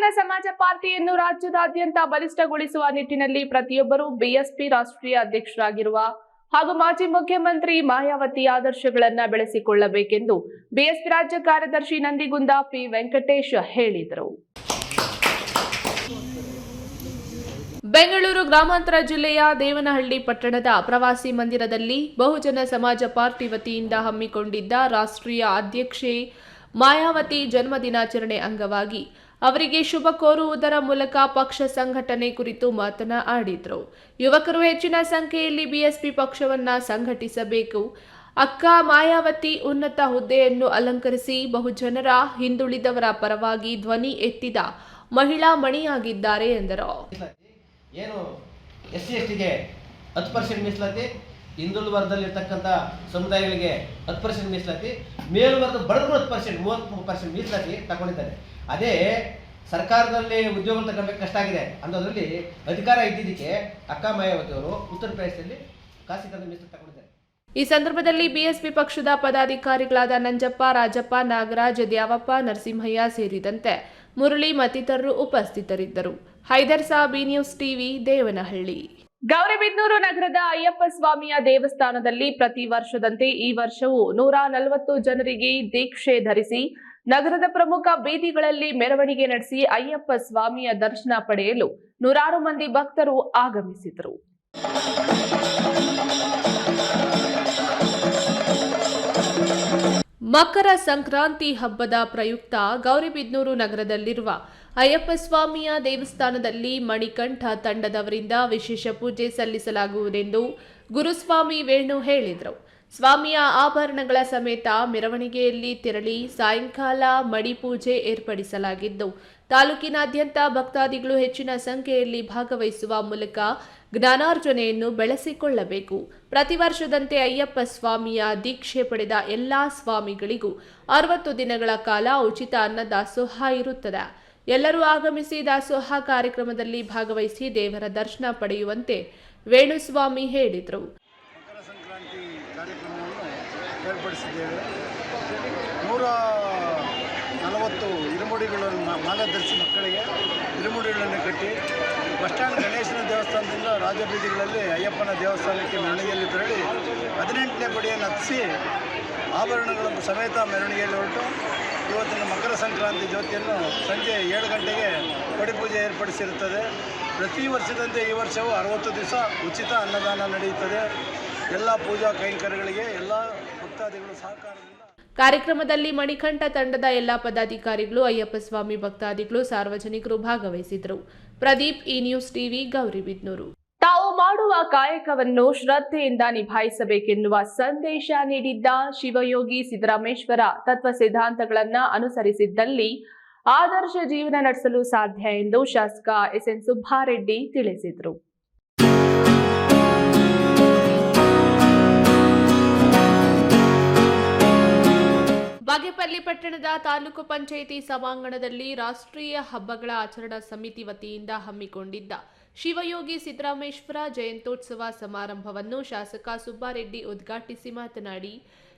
ಬಹುಜನ ಸಮಾಜ ಪಾರ್ಟಿಯನ್ನು ರಾಜ್ಯದಾದ್ಯಂತ ಬಲಿಷ್ಠಗೊಳಿಸುವ ನಿಟ್ಟಿನಲ್ಲಿ ಪ್ರತಿಯೊಬ್ಬರೂ ಬಿಎಸ್ಪಿ ರಾಷ್ಟ್ರೀಯ ಅಧ್ಯಕ್ಷರಾಗಿರುವ ಹಾಗೂ ಮಾಜಿ ಮುಖ್ಯಮಂತ್ರಿ ಮಾಯಾವತಿ ಆದರ್ಶಗಳನ್ನ ಬೆಳೆಸಿಕೊಳ್ಳಬೇಕೆಂದು ಬಿಎಸ್ಪಿ ರಾಜ್ಯ ಕಾರ್ಯದರ್ಶಿ ನಂದಿಗುಂದ ಪಿ ವೆಂಕಟೇಶ್ ಹೇಳಿದರು. ಬೆಂಗಳೂರು ಗ್ರಾಮಾಂತರ ಜಿಲ್ಲೆಯ ದೇವನಹಳ್ಳಿ ಪಟ್ಟಣದ ಪ್ರವಾಸಿ ಮಂದಿರದಲ್ಲಿ ಬಹುಜನ ಸಮಾಜ ಪಾರ್ಟಿ ವತಿಯಿಂದ ಹಮ್ಮಿಕೊಂಡಿದ್ದ ರಾಷ್ಟ್ರೀಯ ಅಧ್ಯಕ್ಷೆ ಮಾಯಾವತಿ ಜನ್ಮದಿನಾಚರಣೆ ಅಂಗವಾಗಿ ಅವರಿಗೆ ಶುಭ ಕೋರುವುದರ ಮೂಲಕ ಪಕ್ಷ ಸಂಘಟನೆ ಕುರಿತು ಮಾತನಾಡಿದರು. ಯುವಕರು ಹೆಚ್ಚಿನ ಸಂಖ್ಯೆಯಲ್ಲಿ ಬಿಎಸ್ಪಿ ಪಕ್ಷವನ್ನ ಸಂಘಟಿಸಬೇಕು. ಅಕ್ಕ ಮಾಯಾವತಿ ಉನ್ನತ ಹುದ್ದೆಯನ್ನು ಅಲಂಕರಿಸಿ ಬಹುಜನರ ಹಿಂದುಳಿದವರ ಪರವಾಗಿ ಧ್ವನಿ ಎತ್ತಿದ ಮಹಿಳಾ ಮಣಿಯಾಗಿದ್ದಾರೆ ಎಂದರು. ಏನು ಎಸ್ ಸಿ ಎಸ್ ಟಿಗೆ ಹತ್ತು ಪರ್ಸೆಂಟ್ ಮೀಸಲಾತಿ, ಹಿಂದುಳಿದ ವರ್ಗದಲ್ಲಿರ್ತಕ್ಕಂಥ ಸಮುದಾಯಗಳಿಗೆ ಹತ್ತು ಪರ್ಸೆಂಟ್ ಮೀಸಲಾತಿ ಮೇಲ್ವರ್ಗ ಬಡವರು ಹತ್ತು ಪರ್ಸೆಂಟ್ ಮೂವತ್ತು ಪರ್ಸೆಂಟ್ ಮೀಸಲಾತಿ ತಗೊಂಡಿದ್ದಾರೆ. ಅದೇ ಸರ್ಕಾರದಲ್ಲಿ ಉದ್ಯೋಗ ತಗೊಳ್ಬೇಕು ಕಷ್ಟ ಆಗಿದೆ ಅನ್ನೋದ್ರಲ್ಲಿ ಅಧಿಕಾರ ಇದ್ದಿದ್ದಕ್ಕೆ ಅಕ್ಕ ಮಾಯಾವತಿ ಅವರು ಉತ್ತರ ಪ್ರದೇಶದಲ್ಲಿ ಖಾಸಗಿ ಮೀಸಲು ತಗೊಂಡಿದ್ದಾರೆ. ಈ ಸಂದರ್ಭದಲ್ಲಿ ಬಿಎಸ್ಪಿ ಪಕ್ಷದ ಪದಾಧಿಕಾರಿಗಳಾದ ನಂಜಪ್ಪ, ರಾಜಪ್ಪ, ನಾಗರಾಜ್, ದ್ಯಾವಪ್ಪ, ನರಸಿಂಹಯ್ಯ ಸೇರಿದಂತೆ ಮುರಳಿ ಮತ್ತಿತರರು ಉಪಸ್ಥಿತರಿದ್ದರು. Haider Sabi news TV, Devanahalli. Gauribidanur ನಗರದ ಅಯ್ಯಪ್ಪ ಸ್ವಾಮಿಯ ದೇವಸ್ಥಾನದಲ್ಲಿ ಪ್ರತಿ ವರ್ಷದಂತೆ ಈ ವರ್ಷವೂ ನೂರ ನಲವತ್ತು ಜನರಿಗೆ ದೀಕ್ಷೆ ಧರಿಸಿ ನಗರದ ಪ್ರಮುಖ ಬೀದಿಗಳಲ್ಲಿ ಮೆರವಣಿಗೆ ನಡೆಸಿ ಅಯ್ಯಪ್ಪ ಸ್ವಾಮಿಯ ದರ್ಶನ ಪಡೆಯಲು ನೂರಾರು ಮಂದಿ ಭಕ್ತರು ಆಗಮಿಸಿದರು. ಮಕರ ಸಂಕ್ರಾಂತಿ ಹಬ್ಬದ ಪ್ರಯುಕ್ತ ಗೌರಿಬಿದನೂರು ನಗರದಲ್ಲಿರುವ ಅಯ್ಯಪ್ಪ ಸ್ವಾಮಿಯ ದೇವಸ್ಥಾನದಲ್ಲಿ ಮಣಿಕಂಠ ತಂಡದವರಿಂದ ವಿಶೇಷ ಪೂಜೆ ಸಲ್ಲಿಸಲಾಗುವುದೆಂದು ಗುರುಸ್ವಾಮಿ ವೇಣು ಹೇಳಿದರು. ಸ್ವಾಮಿಯ ಆಭರಣಗಳ ಸಮೇತ ಮೆರವಣಿಗೆಯಲ್ಲಿ ತೆರಳಿ ಸಾಯಂಕಾಲ ಮಡಿಪೂಜೆ ಏರ್ಪಡಿಸಲಾಗಿದ್ದು, ತಾಲೂಕಿನಾದ್ಯಂತ ಭಕ್ತಾದಿಗಳು ಹೆಚ್ಚಿನ ಸಂಖ್ಯೆಯಲ್ಲಿ ಭಾಗವಹಿಸುವ ಮೂಲಕ ಜ್ಞಾನಾರ್ಜನೆಯನ್ನು ಬೆಳೆಸಿಕೊಳ್ಳಬೇಕು. ಪ್ರತಿ ವರ್ಷದಂತೆ ಅಯ್ಯಪ್ಪ ಸ್ವಾಮಿಯ ದೀಕ್ಷೆ ಪಡೆದ ಎಲ್ಲಾ ಸ್ವಾಮಿಗಳಿಗೂ ಅರವತ್ತು ದಿನಗಳ ಕಾಲ ಉಚಿತ ಅನ್ನದಾಸೋಹ ಇರುತ್ತದೆ. ಎಲ್ಲರೂ ಆಗಮಿಸಿ ದಾಸೋಹ ಕಾರ್ಯಕ್ರಮದಲ್ಲಿ ಭಾಗವಹಿಸಿ ದೇವರ ದರ್ಶನ ಪಡೆಯುವಂತೆ ವೇಣುಸ್ವಾಮಿ ಹೇಳಿದರು. ಏರ್ಪಡಿಸಿದ್ದೇವೆ. ನೂರ ನಲವತ್ತು ಇರುಮುಡಿಗಳನ್ನು ಮಾ- ಮಾಲೆ ಧರಿಸಿ ಮಕ್ಕಳಿಗೆ ಇರುಮುಡಿಗಳನ್ನು ಕಟ್ಟಿ, ಬಸ್ ಸ್ಟ್ಯಾಂಡ್ ಗಣೇಶನ ದೇವಸ್ಥಾನದಿಂದ ರಾಜಬೀದಿಗಳಲ್ಲಿ ಅಯ್ಯಪ್ಪನ ದೇವಸ್ಥಾನಕ್ಕೆ ಮೆರವಣಿಗೆಯಲ್ಲಿ ತೆರಳಿ, ಹದಿನೆಂಟನೇ ಪಡಿಯನ್ನು ಹತ್ತಿಸಿ ಆಭರಣಗಳನ್ನು ಸಮೇತ ಮೆರವಣಿಗೆಯಲ್ಲಿ ಹೊರಟು, ಇವತ್ತಿನ ಮಕರ ಸಂಕ್ರಾಂತಿ ಜ್ಯೋತಿಯನ್ನು ಸಂಜೆ ಏಳು ಗಂಟೆಗೆ ಪಡಿಪೂಜೆ ಏರ್ಪಡಿಸಿರುತ್ತದೆ. ಪ್ರತಿ ವರ್ಷದಂತೆ ಈ ವರ್ಷವೂ ಅರವತ್ತು ದಿವಸ ಉಚಿತ ಅನ್ನದಾನ ನಡೆಯುತ್ತದೆ. ಎಲ್ಲ ಪೂಜಾ ಕೈಂಕರ್ಯಗಳಿಗೆ ಎಲ್ಲ ಭಕ್ತಾದಿಗಳು ಸಹಕಾರದಿಂದ ಕಾರ್ಯಕ್ರಮದಲ್ಲಿ ಮಣಿಕಂಠ ತಂಡದ ಎಲ್ಲಾ ಪದಾಧಿಕಾರಿಗಳು ಅಯ್ಯಪ್ಪ ಸ್ವಾಮಿ ಭಕ್ತಾದಿಗಳು ಸಾರ್ವಜನಿಕರು ಭಾಗವಹಿಸಿದರು Pradeep E news TV Gauribidanur ತಾವು ಮಾಡುವ ಕಾಯಕವನ್ನು ಶ್ರದ್ಧೆಯಿಂದ ನಿಭಾಯಿಸಬೇಕೆನ್ನುವ ಸಂದೇಶ ನೀಡಿದ್ದ ಶಿವಯೋಗಿ ಸಿದ್ದರಾಮೇಶ್ವರ ತತ್ವ ಸಿದ್ಧಾಂತಗಳನ್ನ ಅನುಸರಿಸಿದ್ದಲ್ಲಿ ಆದರ್ಶ ಜೀವನ ನಡೆಸಲು ಸಾಧ್ಯ ಎಂದು ಶಾಸಕ ಎಸ್ ಎಸ್ಎನ್ ಸುಬ್ಬಾರೆಡ್ಡಿ ತಿಳಿಸಿದರು. ಬಾಗೇಪಲ್ಲಿ ಪಟ್ಟಣದ ತಾಲೂಕು ಪಂಚಾಯಿತಿ ಸಭಾಂಗಣದಲ್ಲಿ ರಾಷ್ಟ್ರೀಯ ಹಬ್ಬಗಳ ಆಚರಣಾ ಸಮಿತಿ ವತಿಯಿಂದ ಹಮ್ಮಿಕೊಂಡಿದ್ದ ಶಿವಯೋಗಿ ಸಿದ್ದರಾಮೇಶ್ವರ ಜಯಂತ್ಯೋತ್ಸವ ಸಮಾರಂಭವನ್ನು ಶಾಸಕ ಸುಬ್ಬಾರೆಡ್ಡಿ ಉದ್ಘಾಟಿಸಿ ಮಾತನಾಡಿ,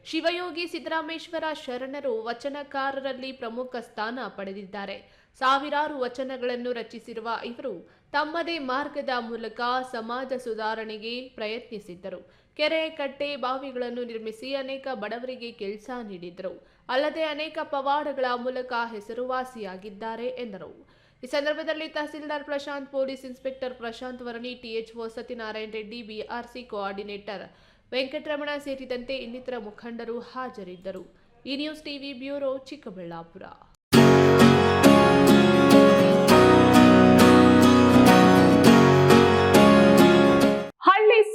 ಶಿವಯೋಗಿ ಸಿದ್ದರಾಮೇಶ್ವರ ಶರಣರು ವಚನಕಾರರಲ್ಲಿ ಪ್ರಮುಖ ಸ್ಥಾನ ಪಡೆದಿದ್ದಾರೆ. ಸಾವಿರಾರು ವಚನಗಳನ್ನು ರಚಿಸಿರುವ ಇವರು ತಮ್ಮದೇ ಮಾರ್ಗದ ಮೂಲಕ ಸಮಾಜ ಸುಧಾರಣೆಗೆ ಪ್ರಯತ್ನಿಸಿದ್ದರು. ಕೆರೆ, ಕಟ್ಟೆ, ಬಾವಿಗಳನ್ನು ನಿರ್ಮಿಸಿ ಅನೇಕ ಬಡವರಿಗೆ ಕೆಲಸ ನೀಡಿದರು ಅಲ್ಲದೆ ಅನೇಕ ಪವಾಡಗಳ ಮೂಲಕ ಹೆಸರುವಾಸಿಯಾಗಿದ್ದಾರೆ ಎಂದರು. ಈ ಸಂದರ್ಭದಲ್ಲಿ tahsildar Prashanth, police inspector Prashanth Varani, THO Satyanarayana Reddy, BRC coordinator Venkataramana ಸೇರಿದಂತೆ ಇನ್ನಿತರ ಮುಖಂಡರು ಹಾಜರಿದ್ದರು. E news TV bureau Chikkaballapur.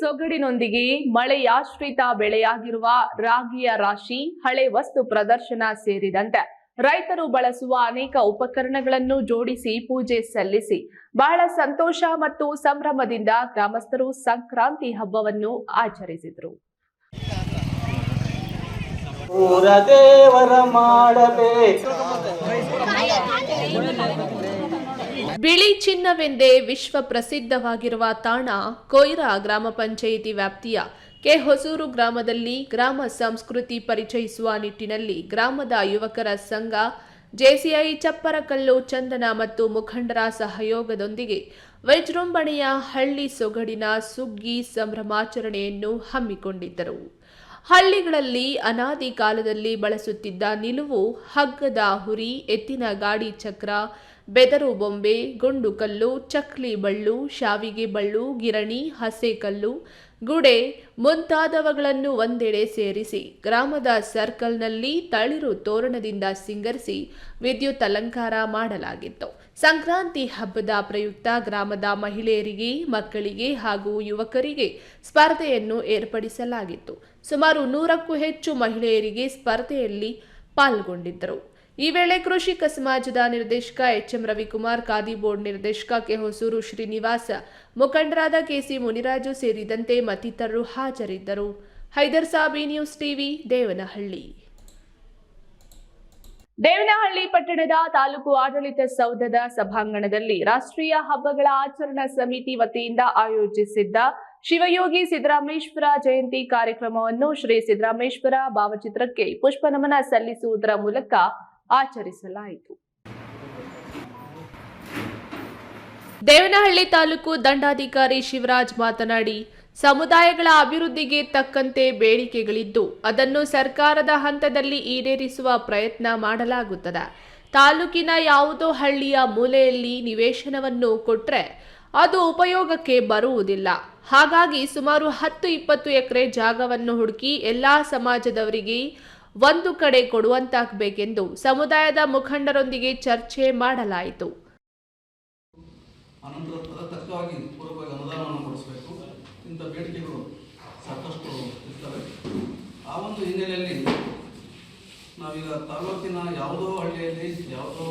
ಸೊಗಡಿನೊಂದಿಗೆ ಮಳೆಯಾಶ್ರಿತ ಬೆಳೆಯಾಗಿರುವ ರಾಗಿಯ ರಾಶಿ, ಹಳೆ ವಸ್ತು ಪ್ರದರ್ಶನ ಸೇರಿದಂತೆ ರೈತರು ಬಳಸುವ ಅನೇಕ ಉಪಕರಣಗಳನ್ನು ಜೋಡಿಸಿ ಪೂಜೆ ಸಲ್ಲಿಸಿ, ಬಹಳ ಸಂತೋಷ ಮತ್ತು ಸಂಭ್ರಮದಿಂದ ಗ್ರಾಮಸ್ಥರು ಸಂಕ್ರಾಂತಿ ಹಬ್ಬವನ್ನು ಆಚರಿಸಿದರು. ಮಾಡಬೇಕು. ಬಿಳಿ ಚಿನ್ನವೆಂದೇ ವಿಶ್ವ ಪ್ರಸಿದ್ಧವಾಗಿರುವ ತಾಣ ಕೊಯ್ರಾ ಗ್ರಾಮ ಪಂಚಾಯಿತಿ ವ್ಯಾಪ್ತಿಯ ಕೆ ಹೊಸೂರು ಗ್ರಾಮದಲ್ಲಿ ಗ್ರಾಮ ಸಂಸ್ಕೃತಿ ಪರಿಚಯಿಸುವ ನಿಟ್ಟಿನಲ್ಲಿ ಗ್ರಾಮದ ಯುವಕರ ಸಂಘ, ಜೆಸಿಐ ಚಪ್ಪರಕಲ್ಲು ಚಂದನ ಮತ್ತು ಮುಖಂಡರ ಸಹಯೋಗದೊಂದಿಗೆ ವಿಜೃಂಭಣೆಯ ಹಳ್ಳಿ ಸೊಗಡಿನ ಸುಗ್ಗಿ ಸಂಭ್ರಮಾಚರಣೆಯನ್ನು ಹಮ್ಮಿಕೊಂಡಿದ್ದರು. ಹಳ್ಳಿಗಳಲ್ಲಿ ಅನಾದಿ ಕಾಲದಲ್ಲಿ ಬಳಸುತ್ತಿದ್ದ ನಿಲುವು ಹಗ್ಗದ ಹುರಿ, ಎತ್ತಿನ ಗಾಡಿ ಚಕ್ರ ಬೆದರು ಬೊಂಬೆ, ಗುಂಡು ಕಲ್ಲು, ಚಕ್ಲಿ ಬಳ್ಳು, ಶಾವಿಗೆ ಬಳ್ಳು, ಗಿರಣಿ ಹಸೆಕಲ್ಲು ಗುಡೆ ಮುಂತಾದವುಗಳನ್ನು ಒಂದೆಡೆ ಸೇರಿಸಿ ಗ್ರಾಮದ ಸರ್ಕಲ್ನಲ್ಲಿ ತಳಿರು ತೋರಣದಿಂದ ಸಿಂಗರಿಸಿ ವಿದ್ಯುತ್ ಅಲಂಕಾರ ಮಾಡಲಾಗಿತ್ತು. ಸಂಕ್ರಾಂತಿ ಹಬ್ಬದ ಪ್ರಯುಕ್ತ ಗ್ರಾಮದ ಮಹಿಳೆಯರಿಗೆ, ಮಕ್ಕಳಿಗೆ ಹಾಗೂ ಯುವಕರಿಗೆ ಸ್ಪರ್ಧೆಯನ್ನು ಏರ್ಪಡಿಸಲಾಗಿತ್ತು. ಸುಮಾರು ನೂರಕ್ಕೂ ಹೆಚ್ಚು ಮಹಿಳೆಯರಿಗೆ ಸ್ಪರ್ಧೆಯಲ್ಲಿ ಪಾಲ್ಗೊಂಡಿದ್ದರು. ಈ ವೇಳೆ ಕೃಷಿಕ ಸಮಾಜದ ನಿರ್ದೇಶಕ H M Ravikumar, khadi board ನಿರ್ದೇಶಕ ಕೆ ಹೊಸೂರು ಶ್ರೀನಿವಾಸ, ಮುಖಂಡರಾದ ಕೆಸಿ ಮುನಿರಾಜು ಸೇರಿದಂತೆ ಮತ್ತಿತರರು ಹಾಜರಿದ್ದರು. Haider Sabi news TV, Devanahalli. Devanahalli ಪಟ್ಟಣದ ತಾಲೂಕು ಆಡಳಿತ ಸೌಧದ ಸಭಾಂಗಣದಲ್ಲಿ ರಾಷ್ಟ್ರೀಯ ಹಬ್ಬಗಳ ಆಚರಣಾ ಸಮಿತಿ ವತಿಯಿಂದ ಆಯೋಜಿಸಿದ್ದ ಶಿವಯೋಗಿ ಸಿದ್ದರಾಮೇಶ್ವರ ಜಯಂತಿ ಕಾರ್ಯಕ್ರಮವನ್ನು ಶ್ರೀ ಸಿದ್ದರಾಮೇಶ್ವರ ಭಾವಚಿತ್ರಕ್ಕೆ ಪುಷ್ಪ ನಮನ ಸಲ್ಲಿಸುವುದರ ಮೂಲಕ ಆಚರಿಸಲಾಯಿತು. ದೇವನಹಳ್ಳಿ ತಾಲೂಕು ದಂಡಾಧಿಕಾರಿ ಶಿವರಾಜ್ ಮಾತನಾಡಿ, ಸಮುದಾಯಗಳ ಅಭಿವೃದ್ಧಿಗೆ ತಕ್ಕಂತೆ ಬೇಡಿಕೆಗಳಿದ್ದು, ಅದನ್ನು ಸರ್ಕಾರದ ಹಂತದಲ್ಲಿ ಈಡೇರಿಸುವ ಪ್ರಯತ್ನ ಮಾಡಲಾಗುತ್ತದೆ. ತಾಲೂಕಿನ ಯಾವುದೋ ಹಳ್ಳಿಯ ಮೂಲೆಯಲ್ಲಿ ನಿವೇಶನವನ್ನು ಕೊಟ್ಟರೆ ಅದು ಉಪಯೋಗಕ್ಕೆ ಬರುವುದಿಲ್ಲ. ಹಾಗಾಗಿ ಸುಮಾರು ಹತ್ತು ಇಪ್ಪತ್ತು ಎಕರೆ ಜಾಗವನ್ನು ಹುಡುಕಿ ಎಲ್ಲಾ ಸಮಾಜದವರಿಗೆ ಒಂದು ಕಡೆ ಕೊಡುವಂತಾಗಬೇಕೆಂದು ಸಮುದಾಯದ ಮುಖಂಡರೊಂದಿಗೆ ಚರ್ಚೆ ಮಾಡಲಾಯಿತು. ಆ ಒಂದು ಹಿನ್ನೆಲೆಯಲ್ಲಿ ನಾವೀಗ ತಾಲೂಕಿನ ಯಾವುದೋ ಹಳ್ಳಿಯಲ್ಲಿ, ಯಾವುದೋ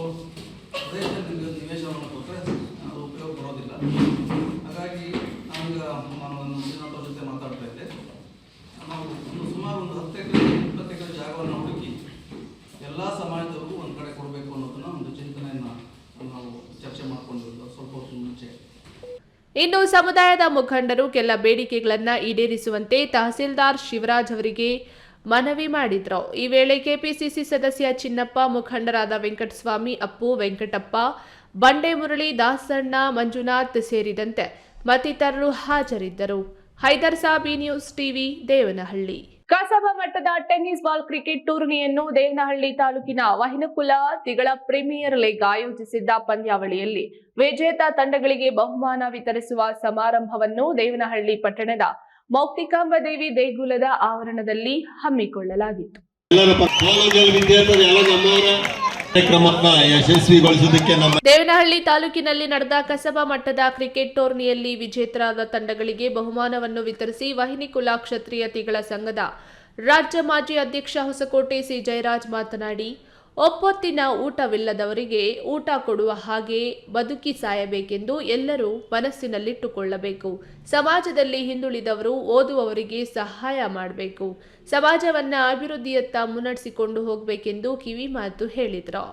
ಪ್ರದೇಶದಲ್ಲಿ ನಿವೇಶನವನ್ನು ಕೊಟ್ಟರೆ ಅದು ಉಪಯೋಗ ಬರೋದಿಲ್ಲ. ಹಾಗಾಗಿ ನಾವೀಗ ನಾನು ಒಂದು ಜೊತೆ ಮಾತಾಡ್ತಾ ಇದ್ದೆ. ನಾವು ಒಂದು ಸುಮಾರು ಒಂದು ಹತ್ತು ಎಕರೆ ಎಲ್ಲ ಸಮಾಜದವ್ರಿಗೂ ಒಂದು ಕಡೆ ಕೊಡಬೇಕು ಅನ್ನೋದನ್ನ ಒಂದು ಚಿಂತನೆಯನ್ನು ನಾವು ಚರ್ಚೆ ಮಾಡ್ಕೊಂಡಿದ್ದು ಸ್ವಲ್ಪ ಹೊತ್ತು ಮುಂಚೆ. ಇನ್ನು ಸಮುದಾಯದ ಮುಖಂಡರು ಕೆಲ ಬೇಡಿಕೆಗಳನ್ನ ಈಡೇರಿಸುವಂತೆ ತಹಸೀಲ್ದಾರ್ ಶಿವರಾಜ್ ಅವರಿಗೆ ಮನವಿ ಮಾಡಿದ್ರು. ಈ ವೇಳೆ ಕೆಪಿಸಿಸಿ ಸದಸ್ಯ ಚಿನ್ನಪ್ಪ, ಮುಖಂಡರಾದ ವೆಂಕಟಸ್ವಾಮಿ, ಅಪ್ಪು, ವೆಂಕಟಪ್ಪ, ಬಂಡೆ ಮುರಳಿ, ದಾಸಣ್ಣ, ಮಂಜುನಾಥ್ ಸೇರಿದಂತೆ ಮತ್ತಿತರರು ಹಾಜರಿದ್ದರು. Haider Sabi news TV, Devanahalli. ಕಸಬಾ ಮಟ್ಟದ ಟೆನ್ನಿಸ್ ಬಾಲ್ ಕ್ರಿಕೆಟ್ ಟೂರ್ನಿಯನ್ನು ದೇವನಹಳ್ಳಿ ತಾಲೂಕಿನ ವಹಿನಕುಲ ತಿಗಳ ಪ್ರೀಮಿಯರ್ ಲೀಗ್ ಆಯೋಜಿಸಿದ್ದ ಪಂದ್ಯಾವಳಿಯಲ್ಲಿ ವಿಜೇತ ತಂಡಗಳಿಗೆ ಬಹುಮಾನ ವಿತರಿಸುವ ಸಮಾರಂಭವನ್ನು ದೇವನಹಳ್ಳಿ ಪಟ್ಟಣದ ಮೌಕ್ತಿಕಾಂಬ ದೇವಿ ದೇಗುಲದ ಆವರಣದಲ್ಲಿ ಹಮ್ಮಿಕೊಳ್ಳಲಾಗಿತ್ತು. ದೇವನಹಳ್ಳಿ ತಾಲೂಕಿನಲ್ಲಿ ನಡೆದ ಕಸಬಾ ಮಟ್ಟದ ಕ್ರಿಕೆಟ್ ಟೂರ್ನಿಯಲ್ಲಿ ವಿಜೇತರಾದ ತಂಡಗಳಿಗೆ ಬಹುಮಾನವನ್ನು ವಿತರಿಸಿ ವಾಹಿನಿ ಕುಲ ಕ್ಷತ್ರಿಯತಿಗಳ ಸಂಘದ ರಾಜ್ಯ ಮಾಜಿ ಅಧ್ಯಕ್ಷ ಹೊಸಕೋಟೆ ಸಿ. ಜಯರಾಜ್ ಮಾತನಾಡಿ ಒಪ್ಪೊತ್ತಿನ ಊಟವಿಲ್ಲದವರಿಗೆ ಊಟ ಕೊಡುವ ಹಾಗೆ ಬದುಕಿ ಸಾಯಬೇಕೆಂದು ಎಲ್ಲರೂ ಮನಸ್ಸಿನಲ್ಲಿಟ್ಟುಕೊಳ್ಳಬೇಕು. ಸಮಾಜದಲ್ಲಿ ಹಿಂದುಳಿದವರು ಓದುವವರಿಗೆ ಸಹಾಯ ಮಾಡಬೇಕು. ಸಮಾಜವನ್ನ ಅಭಿವೃದ್ಧಿಯತ್ತ ಮುನ್ನಡೆಸಿಕೊಂಡು ಹೋಗಬೇಕೆಂದು ಕಿವಿ ಮಾತು ಹೇಳಿದ್ರು.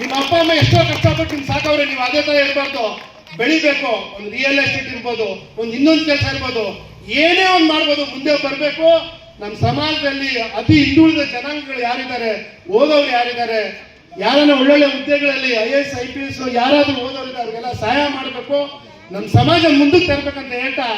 ನಿಮ್ಮ ಅಪ್ಪ, ಅಮ್ಮ ಎಷ್ಟೋ ಕಷ್ಟಪಟ್ಟು ನಿಮ್ ಸಾಕವ್ರೆ, ನೀವು ಅದೇ ಇರಬಾರ್ದು. ಬೆಳಿಬೇಕು. ಒಂದು ರಿಯಲ್ ಎಸ್ಟೇಟ್ ಇರ್ಬೋದು. ಒಂದು ಇನ್ನೊಂದು ಕೆಲಸ ಇರ್ಬೋದು. ಏನೇ ಒಂದು ಮಾಡ್ಬೋದು, ಮುಂದೆ ಬರಬೇಕು. ನಮ್ಮ ಸಮಾಜದಲ್ಲಿ ಅತಿ ಹಿಂದುಳಿದ ಜನಾಂಗಗಳು ಯಾರಿದ್ದಾರೆ ಓದೋರು ಯಾರಿದ್ದಾರೆ, ಯಾರನ್ನ ಒಳ್ಳೊಳ್ಳೆ ಹುದ್ದೆಗಳಲ್ಲಿ I S I P S ಯಾರಾದ್ರೂ ಓದೋರಿದ್ದಾರೆ ಅವ್ರಿಗೆಲ್ಲ ಸಹಾಯ ಮಾಡಬೇಕು. ನಮ್ಮ ಸಮಾಜ ಮುಂದಕ್ಕೆ ತರಬೇಕಂತ ಹೇಳ್ತಾ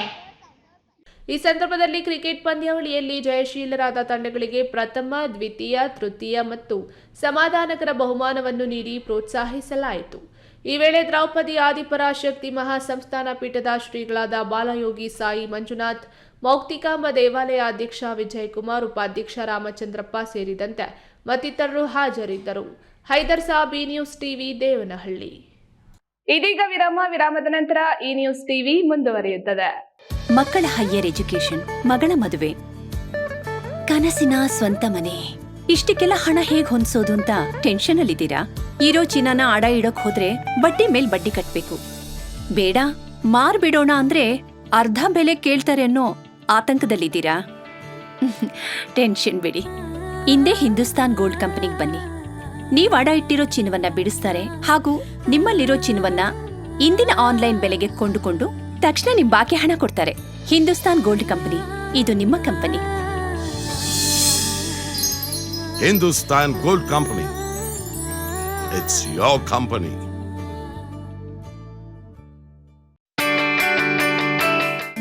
ಈ ಸಂದರ್ಭದಲ್ಲಿ ಕ್ರಿಕೆಟ್ ಪಂದ್ಯಾವಳಿಯಲ್ಲಿ ಜಯಶೀಲರಾದ ತಂಡಗಳಿಗೆ ಪ್ರಥಮ, ದ್ವಿತೀಯ, ತೃತೀಯ ಮತ್ತು ಸಮಾಧಾನಕರ ಬಹುಮಾನವನ್ನು ನೀಡಿ ಪ್ರೋತ್ಸಾಹಿಸಲಾಯಿತು. ಈ ವೇಳೆ ದ್ರೌಪದಿ ಆದಿಪರಾಶಕ್ತಿ ಮಹಾಸಂಸ್ಥಾನ ಪೀಠದ ಶ್ರೀಗಳಾದ ಬಾಲಯೋಗಿ ಸಾಯಿ ಮಂಜುನಾಥ್ ಮೌಕ್ತಿಕಾಂಬ ದೇವಾಲಯ ಅಧ್ಯಕ್ಷ ವಿಜಯ್ ಕುಮಾರ್ ಉಪಾಧ್ಯಕ್ಷ ರಾಮಚಂದ್ರಪ್ಪ ಸೇರಿದಂತೆ ಮತ್ತಿತರರು ಹಾಜರಿದ್ದರು. ಹೈದರ್ ಸಾಬ್ ಈ ನ್ಯೂಸ್ ಟಿವಿ ದೇವನಹಳ್ಳಿ. ಇದೀಗ ವಿರಾಮ ವಿರಾಮದ ನಂತರ ಈ ನ್ಯೂಸ್ ಟಿವಿ ಮುಂದುವರಿಯುತ್ತದೆ. ಮಕ್ಕಳ ಹೈಯರ್ ಎಜುಕೇಶನ್ ಮಗಳ ಮದುವೆ. ಕನಸಿನ ಸ್ವಂತ ಮನೆ. ಇಷ್ಟಕ್ಕೆಲ್ಲ ಹಣ ಹೇಗ್ ಹೊಂದ್ಸೋದು ಅಂತ ಟೆನ್ಷನ್ ಅಲ್ಲಿದ್ದೀರಾ? ಇರೋ ಚಿನ್ನನ ಅಡ ಇಡೋಕ್ ಹೋದ್ರೆ ಬಡ್ಡಿ ಮೇಲ್ ಬಡ್ಡಿ ಕಟ್ಬೇಕು. ಬೇಡ ಮಾರ್ಬಿಡೋಣ ಅಂದ್ರೆ ಅರ್ಧ ಬೆಲೆ ಕೇಳ್ತಾರೆ ಅನ್ನೋ ಆತಂಕದಲ್ಲಿದ್ದೀರಾ? ಟೆನ್ಷನ್ ಬಿಡಿ. ಹಿಂದೆ ಹಿಂದೂಸ್ತಾನ್ ಗೋಲ್ಡ್ ಕಂಪನಿಗೆ ಬನ್ನಿ. ನೀವು ಅಡ ಇಟ್ಟಿರೋ ಚಿನ್ನವನ್ನ ಬಿಡಿಸ್ತಾರೆ ಹಾಗೂ ನಿಮ್ಮಲ್ಲಿರೋ ಚಿನ್ನವನ್ನ ಇಂದಿನ ಆನ್ಲೈನ್ ಬೆಲೆಗೆ ಕೊಂಡುಕೊಂಡು ತಕ್ಷಣ ನಿಮ್ ಬಾಕಿ ಹಣ ಕೊಡ್ತಾರೆ. ಹಿಂದೂಸ್ತಾನ್ ಗೋಲ್ಡ್ ಕಂಪನಿ ಇದು ನಿಮ್ಮ company Hindustan gold company it's your company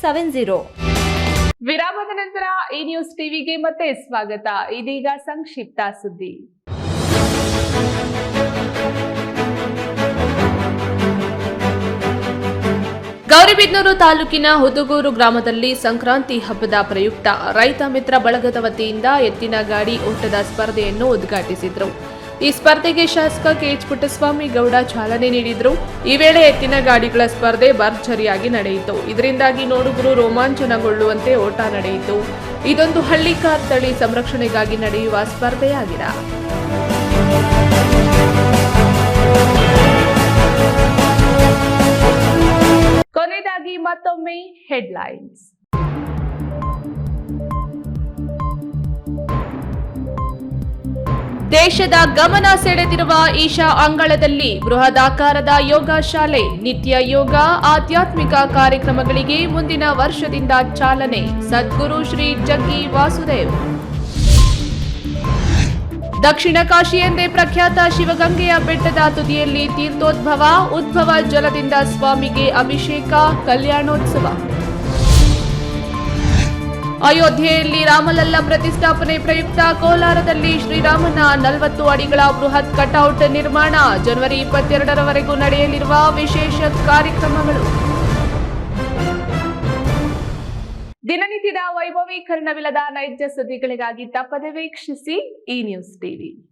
seven zero. ವಿರಾಮದ ನಂತರ ಈ ನ್ಯೂಸ್ ಟಿವಿಗೆ ಮತ್ತೆ ಸ್ವಾಗತ. ಇದೀಗ ಸಂಕ್ಷಿಪ್ತ ಸುದ್ದಿ. ಗೌರಿಬಿದನೂರು ತಾಲೂಕಿನ ಹುದುಗೂರು ಗ್ರಾಮದಲ್ಲಿ ಸಂಕ್ರಾಂತಿ ಹಬ್ಬದ ಪ್ರಯುಕ್ತ ರೈತ ಮಿತ್ರ ಬಳಗದ ವತಿಯಿಂದ ಎತ್ತಿನ ಗಾಡಿ ಓಟದ ಸ್ಪರ್ಧೆಯನ್ನು ಉದ್ಘಾಟಿಸಿದ್ರು. ಈ ಸ್ಪರ್ಧೆಗೆ ಶಾಸಕ ಕೆಎಚ್ ಪುಟ್ಟಸ್ವಾಮಿ ಗೌಡ ಚಾಲನೆ ನೀಡಿದ್ರು. ಈ ವೇಳೆ ಎತ್ತಿನ ಗಾಡಿಗಳ ಸ್ಪರ್ಧೆ ಭರ್ಜರಿಯಾಗಿ ನಡೆಯಿತು. ಇದರಿಂದಾಗಿ ನೋಡುಗರು ರೋಮಾಂಚನಗೊಳ್ಳುವಂತೆ ಓಟ ನಡೆಯಿತು. ಇದೊಂದು ಹಳ್ಳಿ ಕಾರ್ ತಳಿ ಸಂರಕ್ಷಣೆಗಾಗಿ ನಡೆಯುವ ಸ್ಪರ್ಧೆಯಾಗಿದೆ. ಕೊನೆಯದಾಗಿ ಮತ್ತೊಮ್ಮೆ ಹೆಡ್ಲೈನ್ಸ್. ದೇಶದ ಗಮನ ಸೆಳೆದಿರುವ ಈಶಾ ಅಂಗಳದಲ್ಲಿ ಬೃಹದಾಕಾರದ ಯೋಗ ಶಾಲೆ, ನಿತ್ಯ ಯೋಗ, ಆಧ್ಯಾತ್ಮಿಕ ಕಾರ್ಯಕ್ರಮಗಳಿಗೆ ಮುಂದಿನ ವರ್ಷದಿಂದ ಚಾಲನೆ. ಸದ್ಗುರು ಶ್ರೀ ಜಗ್ಗಿ ವಾಸುದೇವ್. ದಕ್ಷಿಣ ಕಾಶಿ ಎಂದೇ ಪ್ರಖ್ಯಾತ ಶಿವಗಂಗೆಯ ಬೆಟ್ಟದ ತುದಿಯಲ್ಲಿ ತೀರ್ಥೋದ್ಭವ, ಉದ್ಭವ ಜಲದಿಂದ ಸ್ವಾಮಿಗೆ ಅಭಿಷೇಕ, ಕಲ್ಯಾಣೋತ್ಸವ. ಅಯೋಧ್ಯೆಯಲ್ಲಿ ರಾಮಲಲ್ಲ ಪ್ರತಿಷ್ಠಾಪನೆ ಪ್ರಯುಕ್ತ ಕೋಲಾರದಲ್ಲಿ ಶ್ರೀರಾಮನ ನಲವತ್ತು ಅಡಿಗಳ ಬೃಹತ್ ಕಟೌಟ್ ನಿರ್ಮಾಣ. ಜನವರಿ ಇಪ್ಪತ್ತೆರಡರವರೆಗೂ ನಡೆಯಲಿರುವ ವಿಶೇಷ ಕಾರ್ಯಕ್ರಮಗಳು. ದಿನನಿತ್ಯದ ವೈಭವೀಕರಣವಿಲ್ಲದ ನೈಜ ಸುದ್ದಿಗಳಿಗಾಗಿ ತಪ್ಪದೆ ವೀಕ್ಷಿಸಿ ಈ ನ್ಯೂಸ್ ಟಿವಿ.